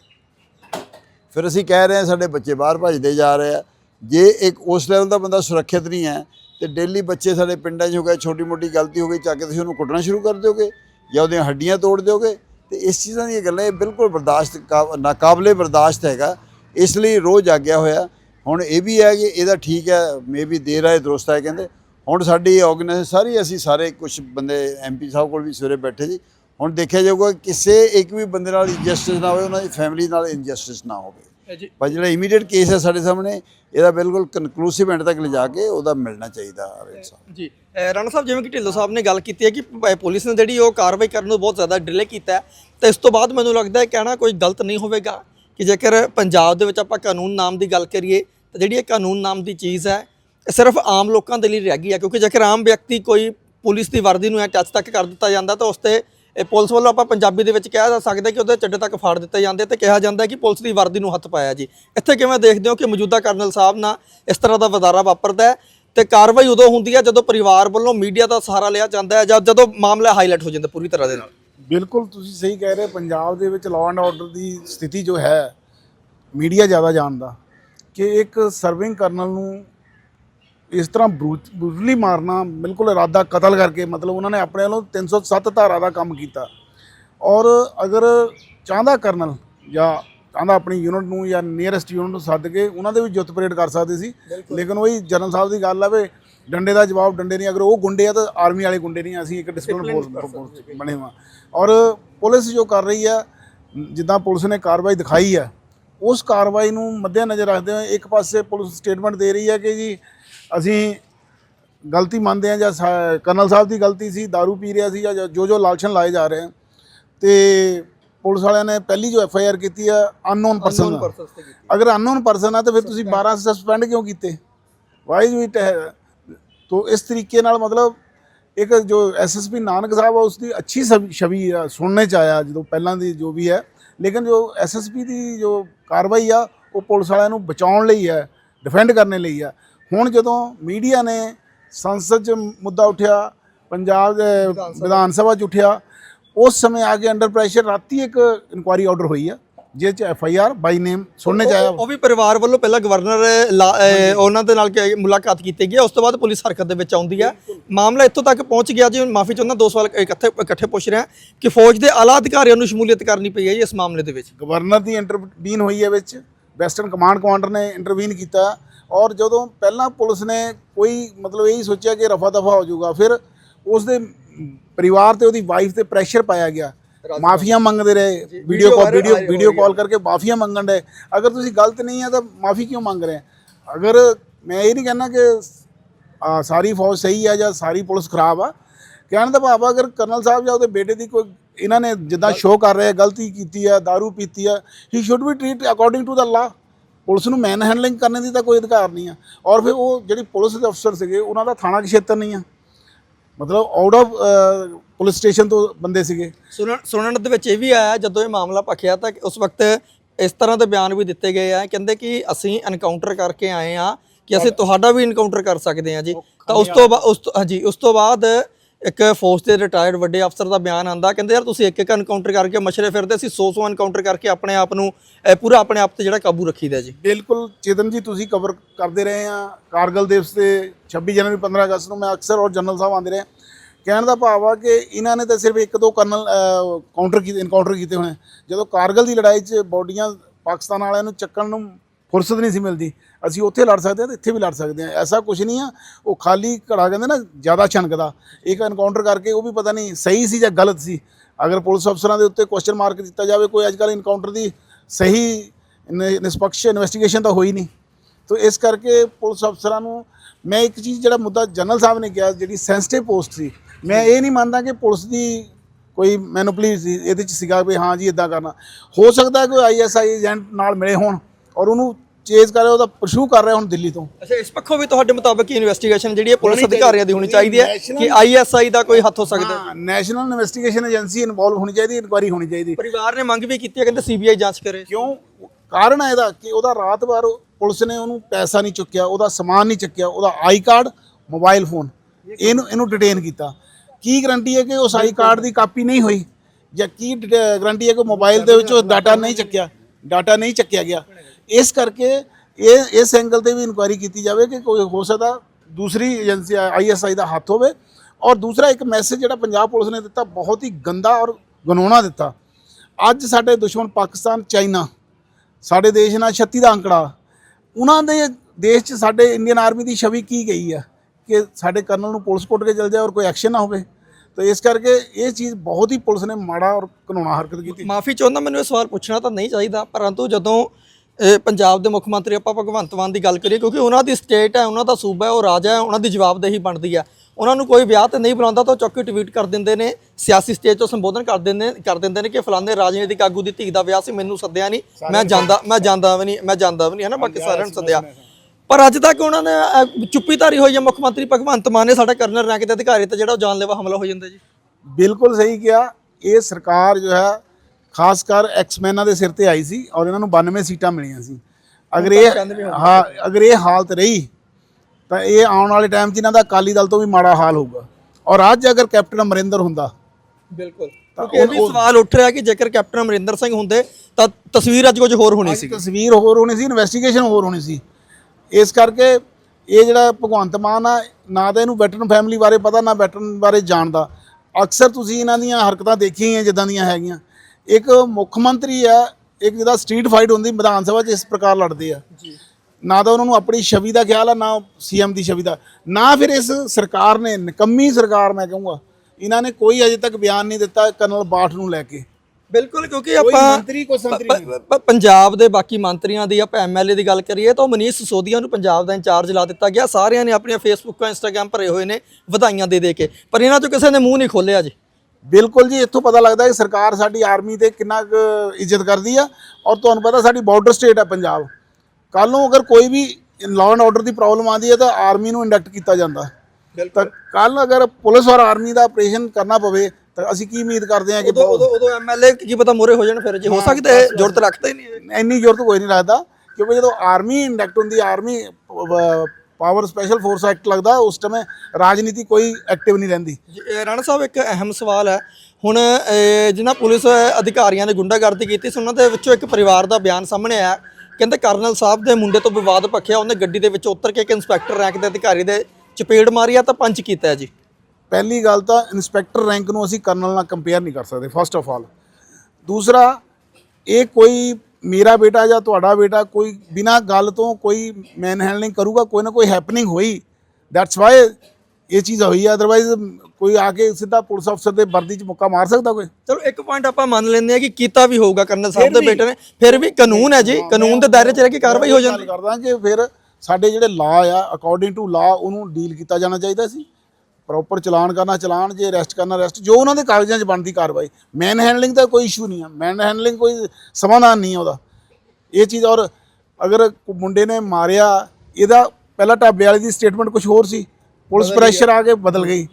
ਫਿਰ ਅਸੀਂ ਕਹਿ ਰਹੇ ਹਾਂ, ਸਾਡੇ ਬੱਚੇ ਬਾਹਰ ਭੱਜਦੇ ਜਾ ਰਹੇ ਆ। ਜੇ ਇੱਕ ਉਸ ਲੈਵਲ ਦਾ ਬੰਦਾ ਸੁਰੱਖਿਅਤ ਨਹੀਂ ਹੈ, ਤੇ ਡੇਲੀ ਬੱਚੇ ਸਾਡੇ ਪਿੰਡਾਂ 'ਚ ਹੋ ਗਏ ਛੋਟੀ ਮੋਟੀ ਗਲਤੀ ਹੋ ਗਈ, ਚੱਕ ਕੇ ਤੁਸੀਂ ਉਹਨੂੰ ਕੁੱਟਣਾ ਸ਼ੁਰੂ ਕਰ ਦਿਓਗੇ ਜਾਂ ਉਹਦੀਆਂ ਹੱਡੀਆਂ ਤੋੜ ਦਿਓਗੇ। ਤੇ ਇਸ ਚੀਜ਼ਾਂ ਦੀਆਂ ਗੱਲਾਂ ਇਹ ਬਿਲਕੁਲ ਬਰਦਾਸ਼ਤ ਕਾ- ਨਾਕਾਬਲੇ ਬਰਦਾਸ਼ਤ ਹੈਗਾ। ਇਸ ਲਈ ਰੋਜ਼ ਜਾਗਿਆ ਹੋਇਆ। ਹੁਣ ਇਹ ਵੀ ਹੈ ਕਿ ਇਹਦਾ ਠੀਕ ਹੈ ਮੇ ਵੀ ਦੇਰ ਆਏ, ਦਰੁਸਤ ਹੈ ਕਹਿੰਦੇ। ਹੁਣ ਸਾਡੀ ਆਰਗੇਨਾਈਜੇਸ਼ਨ ਸਾਰੀ ਅਸੀਂ ਸਾਰੇ ਕੁਝ ਬੰਦੇ ਐਮਪੀ ਸਾਹਿਬ ਕੋਲ ਵੀ ਸਵੇਰੇ ਬੈਠੇ ਜੀ ਹੁਣ ਦੇਖਿਆ ਜਾਊਗਾ ਕਿਸੇ ਇੱਕ ਵੀ ਬੰਦੇ ਨਾਲ ਇਨਜਸਟਿਸ ਨਾ ਹੋਵੇ, ਉਹਨਾਂ ਦੀ ਫੈਮਿਲੀ ਨਾਲ ਇਨਜਸਟਿਸ ਨਾ ਹੋਵੇ। ਪਰ ਜਿਹੜਾ ਇਮੀਡੀਏਟ ਕੇਸ ਹੈ ਸਾਡੇ ਸਾਹਮਣੇ ਇਹਦਾ ਬਿਲਕੁਲ ਕਨਕਲੂਸਿਵ ਐਂਡ ਤੱਕ ਲਿਜਾ ਕੇ ਉਹਦਾ ਮਿਲਣਾ ਚਾਹੀਦਾ ਅਰਵਿੰਦ ਸਾਹਿਬ। ਜੀ ਰਾਣਾ ਸਾਹਿਬ ਜਿਵੇਂ ਕਿ ਢਿੱਲੋਂ ਸਾਹਿਬ ਨੇ ਗੱਲ ਕੀਤੀ ਹੈ ਕਿ ਪੁਲਿਸ ਨੇ ਜਿਹੜੀ ਉਹ ਕਾਰਵਾਈ ਕਰਨ ਨੂੰ ਬਹੁਤ ਜ਼ਿਆਦਾ ਡਿਲੇ ਕੀਤਾ ਤੇ ਇਸ ਤੋਂ ਬਾਅਦ ਮੈਨੂੰ ਲੱਗਦਾ ਹੈ ਕਹਿਣਾ ਕੋਈ ਗਲਤ ਨਹੀਂ ਹੋਵੇਗਾ ਕਿ ਜੇਕਰ ਪੰਜਾਬ ਦੇ ਵਿੱਚ ਆਪਾਂ ਕਾਨੂੰਨ ਨਾਮ ਦੀ ਗੱਲ ਕਰੀਏ ਤਾਂ ਜਿਹੜੀ ਇਹ ਕਾਨੂੰਨ ਨਾਮ ਦੀ ਚੀਜ਼ ਹੈ ਇਹ ਸਿਰਫ ਆਮ ਲੋਕਾਂ ਦੇ ਲਈ ਰਹਿ ਗਈ ਹੈ ਕਿਉਂਕਿ ਜੇਕਰ ਆਮ ਵਿਅਕਤੀ ਕੋਈ ਪੁਲਿਸ ਦੀ ਵਰਦੀ ਨੂੰ ਐ ਟੱਚ ਤੱਕ ਕਰ ਦਿੱਤਾ ਜਾਂਦਾ ਤਾਂ ਉਸ ਤੇ ਇਹ ਪੁਲਿਸ ਵੱਲੋਂ ਆਪਾਂ ਪੰਜਾਬੀ ਦੇ ਵਿੱਚ ਕਿਹਾ ਜਾ ਸਕਦਾ ਕਿ ਉਹਦੇ ਚੱਡੇ ਤੱਕ ਫਾੜ ਦਿੱਤੇ ਜਾਂਦੇ ਤੇ ਕਿਹਾ ਜਾਂਦਾ ਕਿ ਪੁਲਿਸ ਦੀ ਵਰਦੀ ਨੂੰ ਹੱਥ ਪਾਇਆ ਜੀ। ਇੱਥੇ ਕਿਵੇਂ ਦੇਖਦੇ ਹੋ ਕਿ ਮੌਜੂਦਾ ਕਰਨਲ ਸਾਹਿਬ ਨਾਲ ਇਸ ਤਰ੍ਹਾਂ ਦਾ ਵਦਾਰਾ ਵਾਪਰਦਾ ਹੈ ਤੇ ਕਾਰਵਾਈ ਉਦੋਂ ਹੁੰਦੀ ਹੈ ਜਦੋਂ ਪਰਿਵਾਰ ਵੱਲੋਂ ਮੀਡੀਆ ਦਾ ਸਹਾਰਾ ਲਿਆ ਜਾਂਦਾ ਹੈ ਜਾਂ ਜਦੋਂ ਮਾਮਲਾ ਹਾਈਲਾਈਟ ਹੋ ਜਾਂਦਾ ਪੂਰੀ ਤਰ੍ਹਾਂ ਦੇ ਨਾਲ? ਬਿਲਕੁਲ ਤੁਸੀਂ ਸਹੀ ਕਹਿ ਰਹੇ ਪੰਜਾਬ ਦੇ ਵਿੱਚ ਲਾਅ ਐਂਡ ਆਰਡਰ ਦੀ ਸਥਿਤੀ ਜੋ ਹੈ, ਮੀਡੀਆ ਜ਼ਿਆਦਾ ਜਾਣਦਾ ਕਿ ਇੱਕ ਸਰਵਿੰਗ ਕਰਨਲ ਨੂੰ ਇਸ ਤਰ੍ਹਾਂ ਬਰੂਟਲੀ ਮਾਰਨਾ ਬਿਲਕੁਲ ਇਰਾਦਾ ਕਤਲ ਕਰਕੇ ਮਤਲਬ ਉਹਨਾਂ ਨੇ ਆਪਣੇ ਵੱਲੋਂ 307 ਧਾਰਾ ਦਾ ਕੰਮ ਕੀਤਾ। ਔਰ ਅਗਰ ਚਾਹੁੰਦਾ ਕਰਨਲ ਜਾਂ ਚਾਹੁੰਦਾ ਆਪਣੀ ਯੂਨਿਟ ਨੂੰ ਜਾਂ ਨੀਅਰੈਸਟ ਯੂਨਿਟ ਨੂੰ ਸੱਦ ਕੇ ਉਹਨਾਂ ਦੇ ਵੀ ਜੁੱਤ ਪਰੇਡ ਕਰ ਸਕਦੇ ਸੀ। ਲੇਕਿਨ ਉਹੀ ਜਨਰਲ ਸਾਹਿਬ ਦੀ ਗੱਲ ਆ ਵੀ ਡੰਡੇ ਦਾ ਜਵਾਬ ਡੰਡੇ ਨਹੀਂ ਅਗਰ ਉਹ ਗੁੰਡੇ ਆ ਤਾਂ ਆਰਮੀ ਵਾਲੇ ਗੁੰਡੇ ਨਹੀਂ ਅਸੀਂ ਇੱਕ ਡਿਸਪਲਿਨ ਫੋਰਸ ਬਣੇ ਹਾਂ ਔਰ ਪੁਲਿਸ ਜੋ ਕਰ ਰਹੀ ਆ ਜਿੱਦਾਂ ਪੁਲਿਸ ਨੇ ਕਾਰਵਾਈ ਦਿਖਾਈ ਆ ਉਸ ਕਾਰਵਾਈ ਨੂੰ ਮੱਦੇਨਜ਼ਰ ਰੱਖਦੇ ਹੋਏ ਇੱਕ ਪਾਸੇ ਪੁਲਿਸ ਸਟੇਟਮੈਂਟ ਦੇ ਰਹੀ ਹੈ ਕਿ ਜੀ ਅਸੀਂ ਗਲਤੀ ਮੰਨਦੇ ਹਾਂ ਜਾਂ ਕਰਨਲ ਸਾਹਿਬ ਦੀ ਗਲਤੀ ਸੀ दारू ਪੀ ਰਿਹਾ ਸੀ ਜਾਂ ਜੋ ਜੋ ਲਾਲਚਨ ਲਾਏ ਜਾ ਰਹੇ ਤੇ ਪੁਲਿਸ ਵਾਲਿਆਂ ਨੇ ਪਹਿਲੀ ਜੋ ਐਫ ਆਈ ਆਰ ਕੀਤੀ ਆ ਅਨਨੋਨ ਪਰਸਨ ਅਗਰ ਅਨਨੋਨ ਪਰਸਨ ਆ ਤਾਂ ਫਿਰ ਤੁਸੀਂ 12 ਸਸਪੈਂਡ ਕਿਉਂ ਕੀਤੇ? ਵਾਈ ਵੀ ਤੋ ਇਸ ਤਰੀਕੇ ਨਾਲ ਮਤਲਬ ਇੱਕ ਜੋ ਐਸਐਸਪੀ ਨਾਨਕ ਸਾਹਿਬ ਆ ਉਸ ਦੀ ਅੱਛੀ ਛਵੀ- ਆ, ਸੁਣਨੇ ਚ ਆਇਆ ਜਦੋਂ ਪਹਿਲਾਂ ਦੀ ਜੋ ਵੀ ਹੈ। ਲੇਕਿਨ ਜੋ ਐਸਐਸਪੀ ਦੀ ਜੋ ਕਾਰਵਾਈ ਆ ਉਹ ਪੁਲਿਸ ਵਾਲਿਆਂ ਨੂੰ ਬਚਾਉਣ ਲਈ ਹੈ ਡਿਫੈਂਡ ਕਰਨ ਲਈ ਆ ਹੁਣ ਜਦੋਂ ਮੀਡੀਆ ਨੇ ਸੰਸਦ 'ਚ ਮੁੱਦਾ ਉੱਠਿਆ ਪੰਜਾਬ ਦੇ ਵਿਧਾਨ ਸਭਾ 'ਚ ਉੱਠਿਆ ਉਸ ਸਮੇਂ ਆ ਕੇ ਅੰਡਰ ਪ੍ਰੈਸ਼ਰ ਰਾਤੀ ਇੱਕ ਇਨਕੁਆਰੀ ਆਰਡਰ ਹੋਈ ਆ ਜਿਸ 'ਚ ਐਫ ਆਈ ਆਰ ਬਾਈ ਨੇਮ ਸੁਣਨੇ ਚ ਆਇਆ ਉਹ ਵੀ ਪਰਿਵਾਰ ਵੱਲੋਂ ਪਹਿਲਾਂ ਗਵਰਨਰ ਉਹਨਾਂ ਦੇ ਨਾਲ ਮੁਲਾਕਾਤ ਕੀਤੀ ਗਈ। ਉਸ ਤੋਂ ਬਾਅਦ ਪੁਲਿਸ ਹਰਕਤ ਦੇ ਵਿੱਚ ਆਉਂਦੀ ਹੈ ਮਾਮਲਾ ਇੱਥੋਂ ਤੱਕ ਪਹੁੰਚ ਗਿਆ ਜੀ ਮਾਫੀ ਚਾਹੁੰਦਾ ਦੋ ਸਵਾਲ ਇਕੱਠੇ ਇਕੱਠੇ ਪੁੱਛ ਰਿਹਾ ਕਿ ਫੌਜ ਦੇ ਆਲਾ ਅਧਿਕਾਰੀਆਂ ਨੂੰ ਸ਼ਮੂਲੀਅਤ ਕਰਨੀ ਪਈ ਹੈ ਜੀ ਇਸ ਮਾਮਲੇ ਦੇ ਵਿੱਚ। ਗਵਰਨਰ ਦੀ ਇੰਟਰਵੀਨ ਹੋਈ ਹੈ ਵਿੱਚ ਵੈਸਟਰਨ ਕਮਾਂਡ ਕਮਾਂਡਰ ਨੇ ਇੰਟਰਵੀਨ ਕੀਤਾ। ਔਰ ਜਦੋਂ ਪਹਿਲਾਂ ਪੁਲਿਸ ਨੇ ਕੋਈ ਮਤਲਬ ਇਹੀ ਸੋਚਿਆ ਕਿ ਰਫਾ ਦਫਾ ਹੋ ਜਾਊਗਾ ਫਿਰ ਉਸ ਦੇ ਪਰਿਵਾਰ ਤੇ ਉਹਦੀ ਵਾਈਫ ਤੇ ਪ੍ਰੈਸ਼ਰ ਪਾਇਆ ਗਿਆ। ਮਾਫੀਆਂ ਮੰਗਦੇ ਰਹੇ। Video call video video call ਕਰਕੇ ਮਾਫੀਆਂ ਮੰਗਣ ਦੇ ਅਗਰ ਤੁਸੀਂ ਗਲਤ ਨਹੀਂ ਹੈ ਤਾਂ ਮਾਫੀ ਕਿਉਂ ਮੰਗ ਰਹੇ ਅਗਰ ਮੈਂ ਇਹ ਨਹੀਂ ਕਹਿੰਦਾ ਕਿ ਆ, ਸਾਰੀ ਫੌਜ ਸਹੀ ਹੈ ਜਾਂ ਸਾਰੀ ਪੁਲਿਸ ਖਰਾਬ ਆ। ਕਹਿਣ ਦਾ ਭਾਵ ਆ ਅਗਰ ਕਰਨਲ ਸਾਹਿਬ ਜਾਂ ਉਹਦੇ ਬੇਟੇ ਦੀ ਕੋਈ ਇਹਨਾਂ ਨੇ ਜਿੱਦਾਂ ਸ਼ੋਅ ਕਰ ਰਹੇ ਆ ਗਲਤੀ ਕੀਤੀ ਹੈ दारू ਪੀਤੀ ਹੈ ਹੀ should be treat according to the law police ਨੂੰ ਮੈਨ ਹੈਂਡਲਿੰਗ ਕਰਨ ਦੀ ਤਾਂ ਕੋਈ ਅਧਿਕਾਰ ਨਹੀਂ ਆ। ਔਰ ਫਿਰ ਉਹ ਜਿਹੜੀ ਪੁਲਿਸ ਦੇ ਅਫਸਰ ਸੀਗੇ ਉਹਨਾਂ ਦਾ ਥਾਣਾ ਖੇਤਰ ਨਹੀਂ ਆ। ਮਤਲਬ ਆਊਟ ਆਫ ਪੁਲਿਸ ਸਟੇਸ਼ਨ ਤੋਂ ਬੰਦੇ ਸੀਗੇ। ਸੁਣਨ ਸੁਣਨ ਦੇ ਵਿੱਚ ਇਹ ਵੀ ਆਇਆ ਜਦੋਂ ਇਹ ਮਾਮਲਾ ਭਖਿਆ ਤਾਂ ਉਸ ਵਕਤ ਇਸ ਤਰ੍ਹਾਂ ਦੇ ਬਿਆਨ ਵੀ ਦਿੱਤੇ ਗਏ ਆ ਕਹਿੰਦੇ ਕਿ ਅਸੀਂ ਐਨਕਾਊਂਟਰ ਕਰਕੇ ਆਏ ਆ ਕਿ ਅਸੀਂ ਤੁਹਾਡਾ ਵੀ ਐਨਕਾਊਂਟਰ ਕਰ ਸਕਦੇ ਆ ਜੀ। ਤਾਂ ਉਸ ਤੋਂ ਬਾਅਦ ਉਸ ਹਾਂਜੀ ਉਸ ਤੋਂ ਬਾਅਦ ਇੱਕ ਫੋਰਸ ਦੇ ਰਿਟਾਇਰਡ ਵੱਡੇ ਅਫਸਰ ਦਾ ਬਿਆਨ ਆਂਦਾ ਕਹਿੰਦੇ ਯਾਰ ਤੁਸੀਂ ਇੱਕ ਇੱਕ ਐਨਕਾਊਂਟਰ ਕਰਕੇ ਮਛਰੇ ਫਿਰਦੇ ਅਸੀਂ 100 100 ਐਨਕਾਊਂਟਰ ਕਰਕੇ ਆਪਣੇ ਆਪ ਨੂੰ ਅਹ, ਪੂਰਾ ਆਪਣੇ ਆਪ ਤੇ ਜਿਹੜਾ ਕਾਬੂ ਰੱਖੀਦਾ ਜੀ। ਬਿਲਕੁਲ ਚੇਤਨ ਜੀ ਤੁਸੀਂ ਕਵਰ ਕਰਦੇ ਰਹੇ ਆ। ਕਾਰਗਲ ਦਿਵਸ ਤੇ 26 ਜਨਵਰੀ 15 ਅਗਸਤ ਨੂੰ ਮੈਂ ਅਕਸਰ ਔਰ ਜਨਰਲ ਸਾਹਿਬ ਆਉਂਦੇ ਰਹੇ। ਕਹਿਣ ਦਾ ਭਾਵ ਆ ਕਿ ਇਹਨਾਂ ਨੇ ਤਾਂ ਸਿਰਫ ਇੱਕ ਦੋ ਕਰਨਲ ਕਾਊਂਟਰ ਕੀਤੇ ਇਨਕਾਊਂਟਰ ਕੀਤੇ ਹੋਣੇ। ਜਦੋਂ ਕਾਰਗਲ ਦੀ ਲੜਾਈ 'ਚ ਬੋਡੀਆਂ ਪਾਕਿਸਤਾਨ ਵਾਲਿਆਂ ਨੂੰ ਚੱਕਣ ਨੂੰ ਫੁਰਸਤ ਨਹੀਂ ਸੀ ਮਿਲਦੀ ਅਸੀਂ ਉੱਥੇ ਲੜ ਸਕਦੇ ਹਾਂ ਤੇ ਇੱਥੇ ਵੀ ਲੜ ਸਕਦੇ ਹਾਂ। ਐਸਾ ਕੁਝ ਨਹੀਂ ਆ। ਉਹ ਖਾਲੀ ਘੜਾ ਕਹਿੰਦੇ ਨਾ, ਜ਼ਿਆਦਾ ਛਣਕਦਾ ਇੱਕ ਐਨਕਾਊਂਟਰ ਕਰਕੇ ਉਹ ਵੀ ਪਤਾ ਨਹੀਂ ਸਹੀ ਸੀ ਜਾਂ ਗਲਤ ਸੀ। ਅਗਰ ਪੁਲਿਸ ਅਫਸਰਾਂ ਦੇ ਉੱਤੇ ਕੁਐਸਚਨ ਮਾਰਕ ਦਿੱਤਾ ਜਾਵੇ, ਕੋਈ ਅੱਜ ਕੱਲ੍ਹ ਇਨਕਾਊਂਟਰ ਦੀ ਸਹੀ ਨਿ- ਨਿਸ਼ਪਕਸ਼ ਇਨਵੈਸਟੀਗੇਸ਼ਨ ਤਾਂ ਹੋਈ ਨਹੀਂ। ਤੋ ਇਸ ਕਰਕੇ ਪੁਲਿਸ ਅਫਸਰਾਂ ਨੂੰ ਮੈਂ ਇੱਕ ਚੀਜ਼, ਜਿਹੜਾ ਮੁੱਦਾ ਜਨਰਲ ਸਾਹਿਬ ਨੇ ਕਿਹਾ, ਜਿਹੜੀ ਸੈਂਸਿਟਿਵ ਪੋਸਟ ਸੀ, ਮੈਂ ਇਹ ਨਹੀਂ ਮੰਨਦਾ ਕਿ ਪੁਲਿਸ ਦੀ ਕੋਈ ਮੈਨੂਪਲੀ ਸੀ। ਇਹਦੇ ਚ ਸੀਗਾ ਵੀ ਹਾਂ ਜੀ ਇਦਾਂ ਕਰਨਾ। ਹੋ ਸਕਦਾ ਹੈ ਕੋਈ ਆਈਐਸਆਈ ਏਜੰਟ ਨਾਲ ਮਿਲੇ ਹੋਣ ਔਰ ਉਹਨੂੰ ਚੇਜ਼ ਕਰ ਰਿਹਾ ਉਹਦਾ ਪਰਸੂ ਕਰ ਰਿਹਾ ਹੁਣ ਦਿੱਲੀ ਤੋਂ। ਅੱਛਾ ਇਸ ਪੱਖੋਂ ਵੀ ਤੁਹਾਡੇ ਮੁਤਾਬਕ ਕੀ ਇਨਵੈਸਟੀਗੇਸ਼ਨ ਜਿਹੜੀ ਹੈ ਪੁਲਿਸ ਅਧਿਕਾਰੀਆਂ ਦੀ ਹੋਣੀ ਚਾਹੀਦੀ ਹੈ ਕਿ ਆਈਐਸਆਈ ਦਾ ਕੋਈ ਹੱਥ ਹੋ ਸਕਦਾ ਹੈ। ਨੈਸ਼ਨਲ ਇਨਵੈਸਟੀਗੇਸ਼ਨ ਏਜੰਸੀ ਇਨਵੋਲਵ ਹੋਣੀ ਚਾਹੀਦੀ ਇਨਕੁਆਇਰੀ ਹੋਣੀ ਚਾਹੀਦੀ। ਪਰਿਵਾਰ ਨੇ ਮੰਗ ਵੀ ਕੀਤੀ ਹੈ ਕਹਿੰਦੇ ਸੀਬੀਆਈ ਜਾਂਚ ਕਰੇ। ਕਿਉਂ? ਕਾਰਨ ਹੈ ਇਹਦਾ ਕਿ ਉਹਦਾ ਰਾਤ ਭਰ ਪੁਲਿਸ ਨੇ ਉਹਨੂੰ ਪੈਸਾ ਨਹੀਂ ਚੁੱਕਿਆ ਉਹਦਾ ਸਮਾਨ ਨਹੀਂ ਚੱਕਿਆ ਉਹਦਾ ਆਈ ਕਾਰਡ ਮੋਬਾਈਲ ਫੋਨ ਇਹਨੂੰ ਇਹਨੂੰ ਡਿਟੇਨ ਕੀਤਾ। ਕੀ ਗਰੰਟੀ ਹੈ ਕਿ ਉਸ ਆਈ ਕਾਰਡ ਦੀ ਕਾਪੀ ਨਹੀਂ ਹੋਈ? ਜਾਂ ਕੀ ਗਰੰਟੀ ਹੈ ਕਿ ਮੋਬਾਈਲ ਦੇ ਵਿੱਚੋਂ ਡਾਟਾ ਨਹੀਂ ਚੱਕਿਆ? ਡਾਟਾ ਨਹੀਂ ਚੱਕਿਆ ਗਿਆ। ਇਸ ਕਰਕੇ ਇਹ, ਇਸ ਐਂਗਲ ਤੇ ਵੀ ਇਨਕੁਆਇਰੀ ਕੀਤੀ ਜਾਵੇ ਕਿ ਕੋਈ ਹੋ ਸਕਦਾ ਦੂਸਰੀ ਏਜੰਸੀ ਆਈਐਸਆਈ ਦਾ ਹੱਥ ਹੋਵੇ। ਔਰ ਦੂਸਰਾ ਇੱਕ ਮੈਸੇਜ ਜਿਹੜਾ ਪੰਜਾਬ ਪੁਲਿਸ ਨੇ ਦਿੱਤਾ, ਬਹੁਤ ਹੀ ਗੰਦਾ ਔਰ ਗਨੋਣਾ ਦਿੱਤਾ। ਅੱਜ ਸਾਡੇ ਦੁਸ਼ਮਣ ਪਾਕਿਸਤਾਨ, ਚਾਈਨਾ, ਸਾਡੇ ਦੇਸ਼ ਨਾਲ 36 ਦਾ ਅੰਕੜਾ, ਉਹਨਾਂ ਦੇ ਦੇਸ਼ 'ਚ ਸਾਡੇ ਇੰਡੀਅਨ ਆਰਮੀ ਦੀ ਛਵੀ ਕੀ ਗਈ ਆ? ਕਿ ਸਾਡੇ ਕਰਨਲ ਨੂੰ ਪੁਲਿਸ ਕੁੱਟ ਕੇ ਚਲ ਜਾਏ ਔਰ ਕੋਈ ਐਕਸ਼ਨ ਨਾ ਹੋਵੇ। ਤਾਂ ਇਸ ਕਰਕੇ ਇਹ ਚੀਜ਼ ਬਹੁਤ ਹੀ ਪੁਲਿਸ ਨੇ ਮਾੜਾ ਔਰ ਕਾਨੂੰਨਾ ਹਰਕਤ ਕੀਤੀ। ਮਾਫੀ ਚਾਹੁੰਦਾ, ਮੈਨੂੰ ਇਹ ਸਵਾਲ ਪੁੱਛਣਾ ਤਾਂ ਨਹੀਂ ਚਾਹੀਦਾ, ਪਰੰਤੂ ਜਦੋਂ ਇਹ ਪੰਜਾਬ ਦੇ ਮੁੱਖ ਮੰਤਰੀ ਆਪਾਂ ਭਗਵੰਤ ਮਾਨ ਦੀ ਗੱਲ ਕਰੀਏ ਕਿਉਂਕਿ ਉਹਨਾਂ ਦੀ ਸਟੇਟ ਹੈ ਉਹਨਾਂ ਦਾ ਸੂਬਾ ਹੈ ਉਹ ਰਾਜਾ ਹੈ ਉਹਨਾਂ ਦੀ ਜਵਾਬਦੇਹੀ ਬਣਦੀ ਹੈ। ਉਹਨਾਂ ਨੂੰ ਕੋਈ ਵਿਆਹ ਤੇ ਨਹੀਂ ਬੁਲਾਉਂਦਾ ਤਾਂ ਉਹ ਚੌਕੀ ਟਵੀਟ ਕਰ ਦਿੰਦੇ ਨੇ ਸਿਆਸੀ ਸਟੇਜ ਤੋਂ ਸੰਬੋਧਨ ਕਰ ਦਿੰਦੇ ਕਰ ਦਿੰਦੇ ਨੇ ਕਿ ਫਲਾਣੇ ਰਾਜਨੀਤਿਕ ਆਗੂ ਦੀ ਧੀ ਦਾ ਵਿਆਹ ਸੀ ਮੈਨੂੰ ਸੱਦਿਆ ਨਹੀਂ ਮੈਂ ਜਾਂਦਾ ਮੈਂ ਜਾਂਦਾ ਵੀ ਨਹੀਂ ਮੈਂ ਜਾਂਦਾ ਵੀ ਨਹੀਂ ਹੈ ਨਾ ਬਾਕੀ ਸਾਰਿਆਂ ਨੂੰ ਸੱਦਿਆ। ਪਰ ਅੱਜ ਤੱਕ ਉਹਨਾਂ ਨੇ ਚੁੱਪੀ ਧਾਰੀ ਹੋਈ ਹੈ ਮੁੱਖ ਮੰਤਰੀ ਭਗਵੰਤ ਮਾਨ ਨੇ ਸਾਡਾ ਕਰਨਲ ਰੈਂਕ ਦੇ ਅਧਿਕਾਰੀ ਤੇ ਜਿਹੜਾ ਉਹ ਜਾਨਲੇਵਾ ਹਮਲਾ ਹੋ ਜਾਂਦਾ ਜੀ। ਬਿਲਕੁਲ ਸਹੀ ਕਿਹਾ ਇਹ ਸਰਕਾਰ ਜੋ ਹੈ ਖਾਸ ਕਰ ਐਕਸਮੈਨਾਂ ਦੇ ਸਿਰ ਤੇ ਆਈ ਸੀ ਔਰ ਇਹਨਾਂ ਨੂੰ 92 ਸੀਟਾਂ ਮਿਲੀਆਂ ਸੀ। ਅਗਰ ਇਹ ਹਾਂ ਅਗਰ ਇਹ ਹਾਲਤ ਰਹੀ ਤਾਂ ਇਹ ਆਉਣ ਵਾਲੇ ਟਾਈਮ 'ਚ ਇਹਨਾਂ ਦਾ ਅਕਾਲੀ ਦਲ ਤੋਂ ਵੀ ਮਾੜਾ ਹਾਲ ਹੋਊਗਾ। ਔਰ ਅੱਜ ਅਗਰ ਕੈਪਟਨ ਅਮਰਿੰਦਰ ਹੁੰਦਾ ਬਿਲਕੁਲ। ਕਿਉਂਕਿ ਇਹ ਵੀ ਸਵਾਲ ਉੱਠ ਰਿਹਾ ਕਿ ਜੇਕਰ ਕੈਪਟਨ ਅਮਰਿੰਦਰ ਸਿੰਘ ਹੁੰਦੇ ਤਾਂ ਤਸਵੀਰ ਅੱਜ ਕੁਝ ਹੋਰ ਹੋਣੀ ਸੀ। ਤਸਵੀਰ ਹੋਰ ਹੋਣੀ ਸੀ ਇਨਵੈਸਟੀਗੇਸ਼ਨ ਹੋਰ ਹੋਣੀ ਸੀ। ਇਸ ਕਰਕੇ ਇਹ ਜਿਹੜਾ ਭਗਵੰਤ ਮਾਨ ਆ ਨਾ ਤਾਂ ਇਹਨੂੰ ਵੈਟਰਨ ਫੈਮਿਲੀ ਬਾਰੇ ਪਤਾ ਨਾ ਵੈਟਰਨ ਬਾਰੇ ਜਾਣਦਾ। ਅਕਸਰ ਤੁਸੀਂ ਇਹਨਾਂ ਦੀਆਂ ਹਰਕਤਾਂ ਦੇਖੀਆਂ ਜਿੱਦਾਂ ਦੀਆਂ ਹੈਗੀਆਂ। ਇੱਕ ਮੁੱਖ ਮੰਤਰੀ ਆ ਇੱਕ ਜਿਹਦਾ ਸਟਰੀਟ ਫਾਈਟ ਹੁੰਦੀ ਵਿਧਾਨ ਸਭਾ 'ਚ ਇਸ ਪ੍ਰਕਾਰ ਲੜਦੇ ਆ ਨਾ ਤਾਂ ਉਹਨਾਂ ਨੂੰ ਆਪਣੀ ਛਵੀ ਦਾ ਖਿਆਲ ਆ ਨਾ ਸੀਐਮ ਦੀ ਛਵੀ ਦਾ। ਨਾ ਫਿਰ ਇਸ ਸਰਕਾਰ ਨੇ ਨਿਕੰਮੀ ਸਰਕਾਰ ਮੈਂ ਕਹੂੰਗਾ ਇਹਨਾਂ ਨੇ ਕੋਈ ਅਜੇ ਤੱਕ ਬਿਆਨ ਨਹੀਂ ਦਿੱਤਾ ਕਰਨਲ ਬਾਠ ਨੂੰ ਲੈ ਕੇ। ਬਿਲਕੁਲ ਕਿਉਂਕਿ ਆਪਾਂ ਮੰਤਰੀ ਕੋਈ ਸੰਤਰੀ ਪੰਜਾਬ ਦੇ ਬਾਕੀ ਮੰਤਰੀਆਂ ਦੀ ਆਪਾਂ ਐਮਐਲਏ ਦੀ ਗੱਲ ਕਰੀਏ ਤਾਂ ਮਨੀਸ਼ ਸਿਸੋਦੀਆ ਨੂੰ ਪੰਜਾਬ ਦਾ ਇੰਚਾਰਜ ਲਾ ਦਿੱਤਾ ਗਿਆ। ਸਾਰਿਆਂ ਨੇ ਆਪਣੀਆਂ ਫੇਸਬੁੱਕਾਂ ਇੰਸਟਾਗ੍ਰam ਭਰੇ ਹੋਏ ਨੇ ਵਧਾਈਆਂ ਦੇ ਦੇ ਕੇ। ਪਰ ਇਹਨਾਂ ਚੋਂ ਕਿਸੇ ਨੇ ਮੂੰਹ ਨਹੀਂ ਖੋਲਿਆ ਜੀ ਬਿਲਕੁਲ ਜੀ ਇੱਥੋਂ ਪਤਾ ਲੱਗਦਾ ਕਿ ਸਰਕਾਰ ਸਾਡੀ ਆਰਮੀ ਤੇ ਕਿੰਨਾ ਇੱਜ਼ਤ ਕਰਦੀ ਆ ਔਰ ਤੁਹਾਨੂੰ ਪਤਾ ਸਾਡੀ ਬਾਰਡਰ ਸਟੇਟ ਹੈ ਪੰਜਾਬ। ਕੱਲ ਨੂੰ ਅਗਰ ਕੋਈ ਵੀ ਲਾਅ ਐਂਡ ਆਰਡਰ ਦੀ ਪ੍ਰੋਬਲਮ ਆਉਂਦੀ ਹੈ ਤਾਂ ਆਰਮੀ ਨੂੰ ਇੰਡਕਟ ਕੀਤਾ ਜਾਂਦਾ। ਤਾਂ ਕੱਲ ਅਗਰ ਪੁਲਿਸ ਔਰ ਆਰਮੀ ਦਾ ਆਪਰੇਸ਼ਨ ਕਰਨਾ ਪਵੇ ਤਾਂ ਅਸੀਂ ਕੀ ਉਮੀਦ ਕਰਦੇ ਹਾਂ ਕਿ ਉਦੋਂ ਉਦੋਂ ਉਦੋਂ ਐਮਐਲਏ ਕੀ ਪਤਾ ਮੋਰੇ ਹੋ ਜਾਣ ਫਿਰ ਜੇ ਹੋ ਸਕਦਾ ਹੈ ਜ਼ਰੂਰਤ ਰੱਖਦਾ ਹੀ ਨਹੀਂ। ਇੰਨੀ ਜ਼ਰੂਰਤ ਕੋਈ ਨਹੀਂ ਲੱਗਦਾ ਕਿਉਂਕਿ ਜਦੋਂ ਆਰਮੀ ਇੰਡਕਟ ਹੁੰਦੀ army power special force act ਲੱਗਦਾ ਉਸ ਟਾਈਮ ਰਾਜਨੀਤੀ ਕੋਈ ਐਕਟਿਵ ਨਹੀਂ ਰਹਿੰਦੀ। ਰਾਣਾ ਸਾਹਿਬ ਇੱਕ ਅਹਿਮ ਸਵਾਲ ਹੈ। ਹੁਣ ਜਿਨ੍ਹਾਂ ਪੁਲਿਸ ਅਧਿਕਾਰੀਆਂ ਨੇ ਗੁੰਡਾਗਰਦੀ ਕੀਤੀ ਸੀ ਉਹਨਾਂ ਦੇ ਵਿੱਚੋਂ ਇੱਕ ਪਰਿਵਾਰ ਦਾ ਬਿਆਨ ਸਾਹਮਣੇ ਆਇਆ। ਕਹਿੰਦੇ ਕਰਨਲ ਸਾਹਿਬ ਦੇ ਮੁੰਡੇ ਤੋਂ ਵਿਵਾਦ ਭਖਿਆ ਉਹਨੇ ਗੱਡੀ ਦੇ ਵਿੱਚ ਉਤਰ ਕੇ ਇੱਕ ਇੰਸਪੈਕਟਰ ਰੈਂਕ ਦੇ ਅਧਿਕਾਰੀ ਦੇ ਚਪੇੜ ਮਾਰੀ ਆ ਤਾਂ ਪੰਚ ਕੀਤਾ ਜੀ। ਪਹਿਲੀ ਗੱਲ ਤਾਂ ਇਨਸਪੈਕਟਰ ਰੈਂਕ ਨੂੰ ਅਸੀਂ ਕਰਨਲ ਨਾਲ ਕੰਪੇਅਰ ਨਹੀਂ ਕਰ ਸਕਦੇ ਫਸਟ ਆਫ ਆਲ ਦੂਸਰਾ ਇਹ ਕੋਈ ਮੇਰਾ ਬੇਟਾ ਜਾਂ ਤੁਹਾਡਾ ਬੇਟਾ ਕੋਈ ਬਿਨਾ ਗੱਲ ਤੋਂ ਕੋਈ ਮੈਨ ਹੈਂਡਲਿੰਗ ਕਰੂਗਾ ਕੋਈ ਨਾ ਕੋਈ ਹੈਪਨਿੰਗ ਹੋਈ। ਦੈਟਸ ਵਾਈ ਇਹ ਚੀਜ਼ ਹੋਈ ਹੈ ਅਦਰਵਾਈਜ਼ ਕੋਈ ਆ ਕੇ ਸਿੱਧਾ ਪੁਲਿਸ ਅਫਸਰ ਦੇ ਵਰਦੀ 'ਚ ਮੁੱਕਾ ਮਾਰ ਸਕਦਾ ਕੋਈ? ਚਲੋ ਇੱਕ ਪੁਆਇੰਟ ਆਪਾਂ ਮੰਨ ਲੈਂਦੇ ਆ ਕਿ ਕੀਤਾ ਵੀ ਹੋਊਗਾ ਕਰਨਲ ਸਾਹਿਬ ਦੇ ਬੇਟੇ ਨੇ। ਫਿਰ ਵੀ ਕਾਨੂੰਨ ਹੈ ਜੀ ਕਾਨੂੰਨ ਦੇ ਦਾਇਰੇ 'ਚ ਰਹਿ ਕੇ ਕਾਰਵਾਈ ਹੋ ਜਾਂਦੀ। ਕਰਦਾ ਕਿ ਫਿਰ ਸਾਡੇ ਜਿਹੜੇ ਲਾ ਆ ਅਕੋਰਡਿੰਗ ਟੂ ਲਾ ਉਹਨੂੰ ਡੀਲ ਕੀਤਾ ਜਾਣਾ ਚਾਹੀਦਾ ਸੀ। ਪ੍ਰੋਪਰ ਚਲਾਨ ਕਰਨਾ ਚਲਾਨ ਜੇ ਅਰੈਸਟ ਕਰਨਾ ਅਰੈਸਟ ਜੋ ਉਹਨਾਂ ਦੇ ਕਾਗਜ਼ਾਂ 'ਚ ਬਣਦੀ ਕਾਰਵਾਈ। ਮੈਨ ਹੈਂਡਲਿੰਗ ਦਾ ਕੋਈ ਇਸ਼ੂ ਨਹੀਂ ਆ। ਮੈਨ ਹੈਂਡਲਿੰਗ ਕੋਈ ਸਮਾਧਾਨ ਨਹੀਂ ਆ ਉਹਦਾ। ਇਹ ਚੀਜ਼ ਔਰ ਅਗਰ ਕੋ- ਮੁੰਡੇ ਨੇ ਮਾਰਿਆ ਇਹਦਾ ਪਹਿਲਾਂ ਢਾਬੇ ਵਾਲੇ ਦੀ ਸਟੇਟਮੈਂਟ ਕੁਝ ਹੋਰ ਸੀ। ਪੁਲਿਸ ਪ੍ਰੈਸ਼ਰ ਆ ਕੇ ਬਦਲ ਗਈ।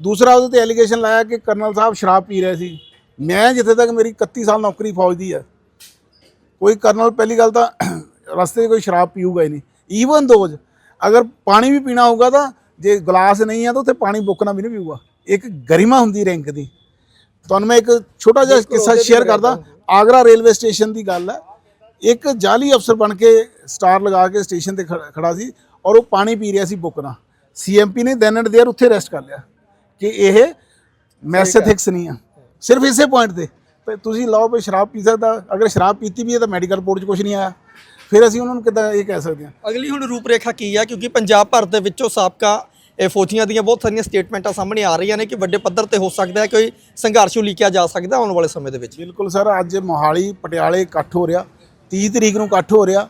ਦੂਸਰਾ ਉਹਦੇ ਤੇ ਐਲੀਗੇਸ਼ਨ ਲਾਇਆ ਕਿ ਕਰਨਲ ਸਾਹਿਬ ਸ਼ਰਾਬ ਪੀ ਰਹੇ ਸੀ। ਮੈਂ ਜਿੱਥੇ ਤੱਕ ਮੇਰੀ 31 ਸਾਲ ਨੌਕਰੀ ਫੌਜ ਦੀ ਹੈ ਕੋਈ ਕਰਨਲ ਪਹਿਲੀ ਗੱਲ ਤਾਂ ਰਸਤੇ 'ਚ ਕੋਈ ਸ਼ਰਾਬ ਪੀਊਗਾ ਹੀ ਨਹੀਂ। ਈਵਨ ਦੋਜ ਅਗਰ ਪਾਣੀ ਵੀ ਪੀਣਾ ਹੋਊਗਾ ਤਾਂ ਜੇ ਗਲਾਸ ਨਹੀਂ ਹੈ ਤਾਂ ਉੱਥੇ ਪਾਣੀ ਬੁੱਕਣਾ ਵੀ ਨਹੀਂ ਪੀਊਗਾ। ਇੱਕ ਗਰਿਮਾ ਹੁੰਦੀ ਰੈਂਕ ਦੀ। ਤੁਹਾਨੂੰ ਮੈਂ ਇੱਕ ਛੋਟਾ ਜਿਹਾ ਕਿੱਸਾ ਸ਼ੇਅਰ ਕਰਦਾ। ਆਗਰਾ ਰੇਲਵੇ ਸਟੇਸ਼ਨ ਦੀ ਗੱਲ ਹੈ। ਇੱਕ ਜਾਲੀ ਅਫਸਰ ਬਣ ਕੇ ਸਟਾਰ ਲਗਾ ਕੇ ਸਟੇਸ਼ਨ ਤੇ ਖੜਾ ਸੀ ਔਰ ਉਹ ਪਾਣੀ ਪੀ ਰਿਹਾ ਸੀ ਬੁੱਕਣਾ। ਸੀਐਮਪੀ ਨੇ ਦੈਨ ਐਂਡ ਦੇਅਰ ਉੱਥੇ ਅਰੈਸਟ ਕਰ ਲਿਆ ਕਿ ਇਹ ਮੈਸੇਥਿਕਸ ਨਹੀਂ ਆ। ਸਿਰਫ ਇਸੇ ਪੁਆਇੰਟ ਤੇ। ਤੇ ਤੁਸੀਂ ਲਾਓ ਵੀ ਸ਼ਰਾਬ ਪੀ ਸਕਦਾ। ਅਗਰ ਸ਼ਰਾਬ ਪੀਤੀ ਵੀ ਹੈ ਤਾਂ ਮੈਡੀਕਲ ਰਿਪੋਰਟ 'ਚ ਕੁਝ ਨਹੀਂ ਆਇਆ। ਫਿਰ ਅਸੀਂ ਉਹਨਾਂ ਨੂੰ ਕਿੱਦਾਂ ਇਹ ਕਹਿ ਸਕਦੇ ਹਾਂ? ਅਗਲੀ ਹੁਣ ਰੂਪਰੇਖਾ ਕੀ ਹੈ ਕਿਉਂਕਿ ਪੰਜਾਬ ਭਰ ਦੇ ਵਿੱਚੋਂ ਸਾਬਕਾ ਇਹ ਫੌਜੀਆਂ ਦੀਆਂ ਬਹੁਤ ਸਾਰੀਆਂ ਸਟੇਟਮੈਂਟਾਂ ਸਾਹਮਣੇ ਆ ਰਹੀਆਂ ਨੇ ਕਿ ਵੱਡੇ ਪੱਧਰ ਤੇ ਹੋ ਸਕਦਾ ਹੈ ਕੋਈ ਸੰਘਰਸ਼ ਉਲੀਕਿਆ ਜਾ ਸਕਦਾ ਆਉਣ ਵਾਲੇ ਸਮੇਂ ਦੇ ਵਿੱਚ। ਬਿਲਕੁਲ ਸਰ ਅੱਜ ਮੋਹਾਲੀ ਪਟਿਆਲੇ ਇਕੱਠ ਹੋ ਰਿਹਾ। 30 ਤਰੀਕ ਨੂੰ ਇਕੱਠ ਹੋ ਰਿਹਾ।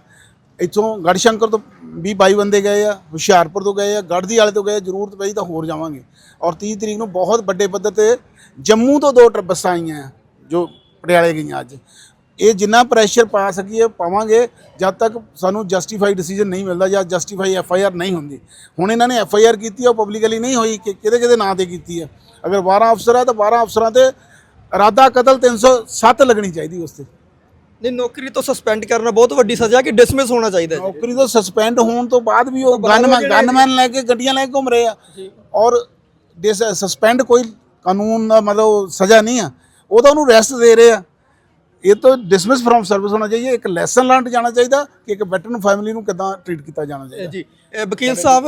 ਇੱਥੋਂ ਗੜਸ਼ੰਕਰ ਤੋਂ 20 22 ਬੰਦੇ ਗਏ ਆ ਹੁਸ਼ਿਆਰਪੁਰ ਤੋਂ ਗਏ ਆ ਗੜਦੀ ਵਾਲੇ ਤੋਂ ਗਏ ਆ, ਜ਼ਰੂਰਤ ਪਈ ਤਾਂ ਹੋਰ ਜਾਵਾਂਗੇ। ਔਰ 30 ਤਰੀਕ ਨੂੰ ਬਹੁਤ ਵੱਡੇ ਪੱਧਰ ਤੇ ਜੰਮੂ ਤੋਂ ਦੋ ਟਰ ਬੱਸਾਂ ਆਈਆਂ ਆ, ਜੋ ਪਟਿਆਲੇ ਗਈਆਂ ਅੱਜ। ਇਹ ਜਿੰਨਾ ਪ੍ਰੈਸ਼ਰ ਪਾ ਸਕੀਏ ਪਾਵਾਂਗੇ ਜਦ ਤੱਕ ਸਾਨੂੰ ਜਸਟੀਫਾਈ ਡਿਸੀਜਨ ਨਹੀਂ ਮਿਲਦਾ ਜਾਂ ਜਸਟੀਫਾਈ ਐਫ ਆਈ ਆਰ ਨਹੀਂ ਹੁੰਦੀ। ਹੁਣ ਇਹਨਾਂ ਨੇ ਐਫ ਆਈ ਆਰ ਕੀਤੀ ਆ ਉਹ ਪਬਲਿਕਲੀ ਨਹੀਂ ਹੋਈ ਕਿ ਕਿਹਦੇ ਕਿਹਦੇ ਨਾਂ ਤੇ ਕੀਤੀ ਹੈ ਅਗਰ 12 ਅਫਸਰ ਆ ਤਾਂ 12 ਅਫਸਰਾਂ ਤੇ ਇਰਾਦਾ ਕਤਲ 307 ਲੱਗਣੀ ਚਾਹੀਦੀ ਉਸ ਤੇ। ਨਹੀਂ ਨੌਕਰੀ ਤੋਂ ਸਸਪੈਂਡ ਕਰਨਾ ਬਹੁਤ ਵੱਡੀ ਸਜ਼ਾ ਕਿ ਡਿਸਮਿਸ ਹੋਣਾ ਚਾਹੀਦਾ ਹੈ। ਨੌਕਰੀ ਤੋਂ ਸਸਪੈਂਡ ਹੋਣ ਤੋਂ ਬਾਅਦ ਵੀ ਉਹ ਗਨਮੈਨ ਗਨਮੈਨ ਲੈ ਕੇ ਗੱਡੀਆਂ ਲੈ ਕੇ ਘੁੰਮ ਰਹੇ ਆ। ਔਰ ਡਿਸ ਸਸਪੈਂਡ ਕੋਈ ਕਾਨੂੰਨ ਦਾ ਮਤਲਬ ਸਜ਼ਾ ਨਹੀਂ ਆ। ਉਹ ਤਾਂ ਉਹਨੂੰ ਰੈਸਟ ਦੇ ਰਹੇ ਆ। ਇਹ ਤਾਂ ਡਿਸਮਿਸ ਫਰੋਮ ਸਰਵਿਸ ਹੋਣਾ ਚਾਹੀਏ ਇੱਕ ਲੈਸਨ ਲਰਨਡ ਜਾਣਾ ਚਾਹੀਦਾ ਕਿ ਇੱਕ ਵੈਟਰਨ ਫੈਮਿਲੀ ਨੂੰ ਕਿਦਾਂ ਟ੍ਰੀਟ ਕੀਤਾ ਜਾਣਾ ਚਾਹੀਦਾ। ਜੀ ਇਹ ਵਕੀਲ ਸਾਹਿਬ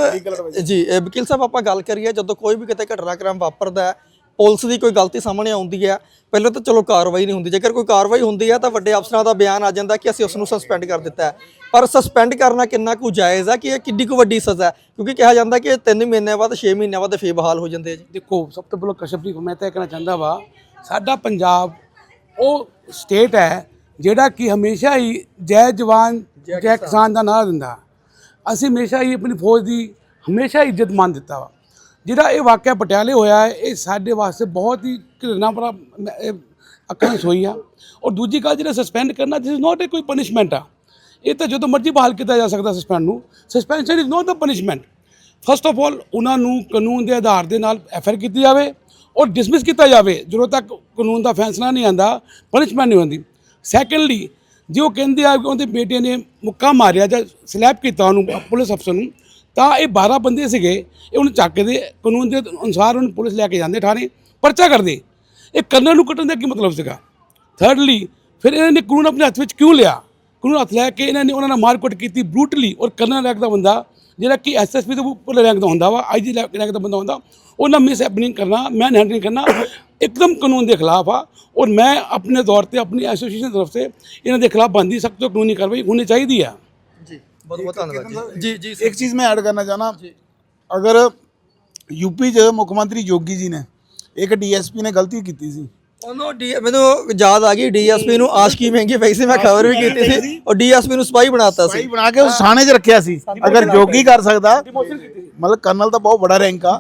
ਜੀ ਇਹ ਵਕੀਲ ਸਾਹਿਬ ਆਪਾਂ ਗੱਲ ਕਰੀਏ ਜਦੋਂ ਕੋਈ ਵੀ ਕਿਤੇ ਘਟਨਾਕ੍ਰਮ ਵਾਪਰਦਾ ਹੈ ਪੁਲਿਸ ਦੀ ਕੋਈ ਗਲਤੀ ਸਾਹਮਣੇ ਆਉਂਦੀ ਹੈ ਪਹਿਲਾਂ ਤਾਂ ਚਲੋ ਕਾਰਵਾਈ ਨਹੀਂ ਹੁੰਦੀ। ਜੇਕਰ ਕੋਈ ਕਾਰਵਾਈ ਹੁੰਦੀ ਹੈ ਤਾਂ ਵੱਡੇ ਅਫਸਰਾਂ ਦਾ ਬਿਆਨ ਆ ਜਾਂਦਾ ਕਿ ਅਸੀਂ ਉਸ ਨੂੰ ਸਸਪੈਂਡ ਕਰ ਦਿੱਤਾ ਹੈ। ਪਰ ਸਸਪੈਂਡ ਕਰਨਾ ਕਿੰਨਾ ਕੁ ਜਾਇਜ਼ ਹੈ ਕਿ ਇਹ ਕਿੰਨੀ ਕੁ ਵੱਡੀ ਸਜ਼ਾ ਹੈ? ਕਿਉਂਕਿ ਕਿਹਾ ਜਾਂਦਾ ਕਿ 3 ਮਹੀਨੇ ਬਾਅਦ 6 ਮਹੀਨਿਆਂ ਬਾਅਦ ਫੇਰ ਬਹਾਲ ਹੋ ਜਾਂਦੇ ਜੀ। ਦੇਖੋ ਸਭ ਤੋਂ ਪਹਿਲਾਂ ਕਸ਼ਮੀਰ ਮੈਂ ਤਾਂ ਇਹ ਕਹਿਣਾ ਚਾਹੁੰਦਾ ਵਾ ਸਾਡਾ ਪੰਜਾਬ ਉਹ ਸਟੇਟ ਹੈ ਜਿਹੜਾ ਕਿ ਹਮੇਸ਼ਾ ਹੀ ਜੈ ਜਵਾਨ ਜੈ ਕਿਸਾਨ। ਦਾ ਨਾਰਾ ਦਿੰਦਾ। ਅਸੀਂ ਹਮੇਸ਼ਾ ਹੀ ਆਪਣੀ ਫੌਜ ਦੀ ਹਮੇਸ਼ਾ ਇੱਜ਼ਤ ਮੰਨ ਦਿੱਤਾ ਵਾ। ਜਿਹੜਾ ਇਹ ਵਾਕਿਆ ਪਟਿਆਲੇ ਹੋਇਆ ਹੈ ਇਹ ਸਾਡੇ ਵਾਸਤੇ ਬਹੁਤ ਹੀ ਘਿਰਨਾ ਭਰਾ ਅੱਖਾਂ ਹੋਈ ਆ। ਔਰ ਦੂਜੀ ਗੱਲ ਜਿਹੜਾ ਸਸਪੈਂਡ ਕਰਨਾ ਦਿਸ ਇਜ਼ ਨਾਟ ਅ ਕੋਈ ਪਨਿਸ਼ਮੈਂਟ ਆ। ਇਹ ਤਾਂ ਜਦੋਂ ਮਰਜ਼ੀ ਬਹਾਲ ਕੀਤਾ ਜਾ ਸਕਦਾ ਸਸਪੈਂਡ ਨੂੰ। Suspension is not a punishment first of all ਉਹਨਾਂ ਨੂੰ ਕਾਨੂੰਨ ਦੇ ਆਧਾਰ ਦੇ ਨਾਲ ਐਫਆਰ ਕੀਤੀ ਜਾਵੇ। ਉਹ ਡਿਸਮਿਸ ਕੀਤਾ ਜਾਵੇ, ਜਦੋਂ ਤੱਕ ਕਾਨੂੰਨ ਦਾ ਫੈਸਲਾ ਨਹੀਂ ਆਂਦਾ ਪਨਿਸ਼ਮੈਂਟ ਨਹੀਂ ਹੁੰਦੀ। ਸੈਕੰਡਲੀ ਜੇ ਉਹ ਕਹਿੰਦੇ ਆ ਕਿ ਉਹਦੇ ਬੇਟੇ ਨੇ ਮੁੱਕਾ ਮਾਰਿਆ ਜਾਂ ਸਲੈਪ ਕੀਤਾ ਉਹਨੂੰ, ਪੁਲਿਸ ਅਫਸਰ ਨੂੰ, ਤਾਂ ਇਹ 12 ਬੰਦੇ ਸੀਗੇ, ਇਹ ਉਹਨੂੰ ਚੱਕਦੇ ਕਾਨੂੰਨ ਦੇ ਅਨੁਸਾਰ ਉਹਨੂੰ ਪੁਲਿਸ ਲੈ ਕੇ ਜਾਂਦੇ ਥਾਣੇ, ਪਰਚਾ ਕਰਦੇ। ਇਹ ਕਰਨਲ ਨੂੰ ਕੱਟਣ ਦਾ ਕੀ ਮਤਲਬ ਸੀਗਾ? ਥਰਡਲੀ ਫਿਰ ਇਹਨਾਂ ਨੇ ਕਾਨੂੰਨ ਆਪਣੇ ਹੱਥ ਵਿੱਚ ਕਿਉਂ ਲਿਆ? ਕਾਨੂੰਨ ਹੱਥ ਲੈ ਕੇ ਇਹਨਾਂ ਨੇ ਉਹਨਾਂ ਨਾਲ ਮਾਰਕੁੱਟ ਕੀਤੀ ਬਰੂਟਲੀ ਔਰ ਕਰਨਲ ਰੈਕ ਦਾ ਬੰਦਾ ਜਿਹੜਾ ਕਿ ਐਸਐਸਪੀ ਤੋਂ ਉੱਪਰ ਰੈਂਕ ਦਾ ਹੁੰਦਾ ਵਾ ਆਈਜੀ ਰੈਂਕ ਦਾ ਬੰਦਾ ਹੁੰਦਾ ਉਹਨਾਂ ਮਿਸ ਹੈਪਨਿੰਗ ਕਰਨਾ ਮੈਨ ਹੈਂਡਲਿੰਗ ਕਰਨਾ ਇੱਕਦਮ ਕਾਨੂੰਨ ਦੇ ਖਿਲਾਫ ਆ। ਔਰ ਮੈਂ ਆਪਣੇ ਤੌਰ ਤੇ ਆਪਣੀ ਐਸੋਸੀਏਸ਼ਨ ਤਰਫ ਸੇ ਇਹਨਾਂ ਦੇ ਖਿਲਾਫ ਬੰਦੀ ਸਖਤ ਤੋਂ ਕਾਨੂੰਨੀ ਕਾਰਵਾਈ ਹੋਣੀ ਚਾਹੀਦੀ ਆ। ਜੀ ਬਹੁਤ ਬਹੁਤ ਧੰਨਵਾਦ ਜੀ। ਜੀ ਇੱਕ ਚੀਜ਼ ਮੈਂ ਐਡ ਕਰਨਾ ਚਾਹਨਾ ਅਗਰ ਯੂਪੀ 'ਚ ਮੁੱਖ ਮੰਤਰੀ ਯੋਗੀ ਜੀ ਨੇ ਇੱਕ ਡੀਐਸਪੀ ਨੇ ਗਲਤੀ ਕੀਤੀ ਸੀ ਉਹਨੂੰ ਡੀ ਮੈਨੂੰ ਯਾਦ ਆ ਗਈ ਡੀਐਸਪੀ ਨੂੰ ਆਸ਼ਕੀ ਮਹਿੰਗੀ ਪਈ ਸੀ ਮੈਂ ਖਬਰ ਵੀ ਕੀਤੀ ਸੀ ਉਹ ਡੀਐਸਪੀ ਨੂੰ ਸਪਾਈ ਬਣਾਤਾ ਸੀ। ਬਣਾ ਕੇ ਉਸ ਥਾਣੇ 'ਚ ਰੱਖਿਆ ਸੀ। ਅਗਰ ਜੋਗੀ ਕਰ ਸਕਦਾ ਮਤਲਬ ਕਰਨਲ ਤਾਂ ਬਹੁਤ ਬੜਾ ਰੈਂਕ ਆ।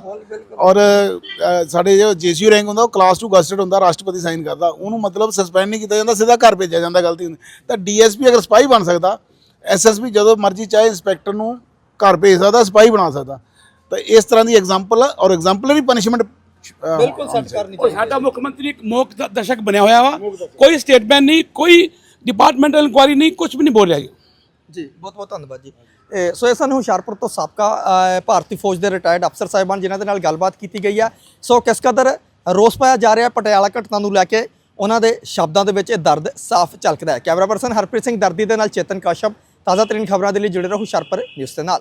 ਔਰ ਅ, ਸਾਡੇ ਜੋ ਜੀਸੀਯੂ ਰੈਂਕ ਹੁੰਦਾ ਉਹ ਕਲਾਸ 2 ਗਸਟਡ ਹੁੰਦਾ ਰਾਸ਼ਟਰਪਤੀ ਸਾਈਨ ਕਰਦਾ। ਉਹਨੂੰ ਮਤਲਬ ਸਸਪੈਂਡ ਨਹੀਂ ਕੀਤਾ ਜਾਂਦਾ ਸਿੱਧਾ ਘਰ ਭੇਜਿਆ ਜਾਂਦਾ ਗਲਤੀ ਹੁੰਦੀ। ਤਾਂ ਡੀਐਸਪੀ ਅਗਰ ਸਪਾਈ ਬਣ ਸਕਦਾ ਐਸਐਸਪੀ ਜਦੋਂ ਮਰਜ਼ੀ ਚਾਹੇ ਇੰਸਪੈਕਟਰ ਨੂੰ ਘਰ ਭੇਜ ਸਕਦਾ ਸਪਾਈ ਬਣਾ ਸਕਦਾ। ਤਾਂ ਇਸ ਤਰ੍ਹਾਂ ਦੀ ਐਗਜ਼ਾਮਪਲ ਔਰ ਐਗਜ਼ਾਮਪਲਰੀ ਪਨਿਸ਼ਮੈਂਟ ਬਿਲਕੁਲ ਸੈੱਟ ਕਰਨੀ ਉਹ ਸਾਡਾ ਮੁੱਖ ਮੰਤਰੀ ਇੱਕ ਮੋਕ ਦਰਸ਼ਕ ਬਣਿਆ ਹੋਇਆ ਵਾ। ਕੋਈ ਸਟੇਟਮੈਂਟ ਨਹੀਂ ਕੋਈ ਡਿਪਾਰਟਮੈਂਟਲ ਇਨਕੁਆਇਰੀ ਨਹੀਂ ਕੁਝ ਵੀ ਨਹੀਂ ਬੋਲ ਰਿਹਾ ਜੀ। ਜੀ ਬਹੁਤ ਬਹੁਤ ਧੰਨਵਾਦ ਜੀ। ਸੋ ਇਹ ਸਨ ਹੁਸ਼ਿਆਰਪੁਰ ਤੋਂ ਸਾਬਕਾ ਭਾਰਤੀ ਫੌਜ ਦੇ ਰਿਟਾਇਰਡ ਅਫਸਰ ਸਾਹਿਬਾਨ ਜਿਨ੍ਹਾਂ ਦੇ ਨਾਲ ਗੱਲਬਾਤ ਕੀਤੀ ਗਈ ਹੈ ਸੋ ਕਿਸ ਕਦਰ ਰੋਸ ਪਾਇਆ ਜਾ ਰਿਹਾ ਪਟਿਆਲਾ ਘਟਨਾ ਨੂੰ ਲੈ ਕੇ ਉਹਨਾਂ ਦੇ ਸ਼ਬਦਾਂ ਦੇ ਵਿੱਚ ਇਹ ਦਰਦ ਸਾਫ਼ ਝਲਕਦਾ ਹੈ। ਕੈਮਰਾ ਪਰਸਨ ਹਰਪ੍ਰੀਤ ਸਿੰਘ ਦਰਦੀ ਦੇ ਨਾਲ ਚੇਤਨ ਕਾਸ਼ਪ ਤਾਜ਼ਾ ਤਰੀਨ ਖਬਰਾਂ ਦੇ ਲਈ ਜੁੜੇ ਰਹੋ ਹੁਸ਼ਿਆਰਪੁਰ ਨਿਊਜ਼ ਦੇ ਨਾਲ।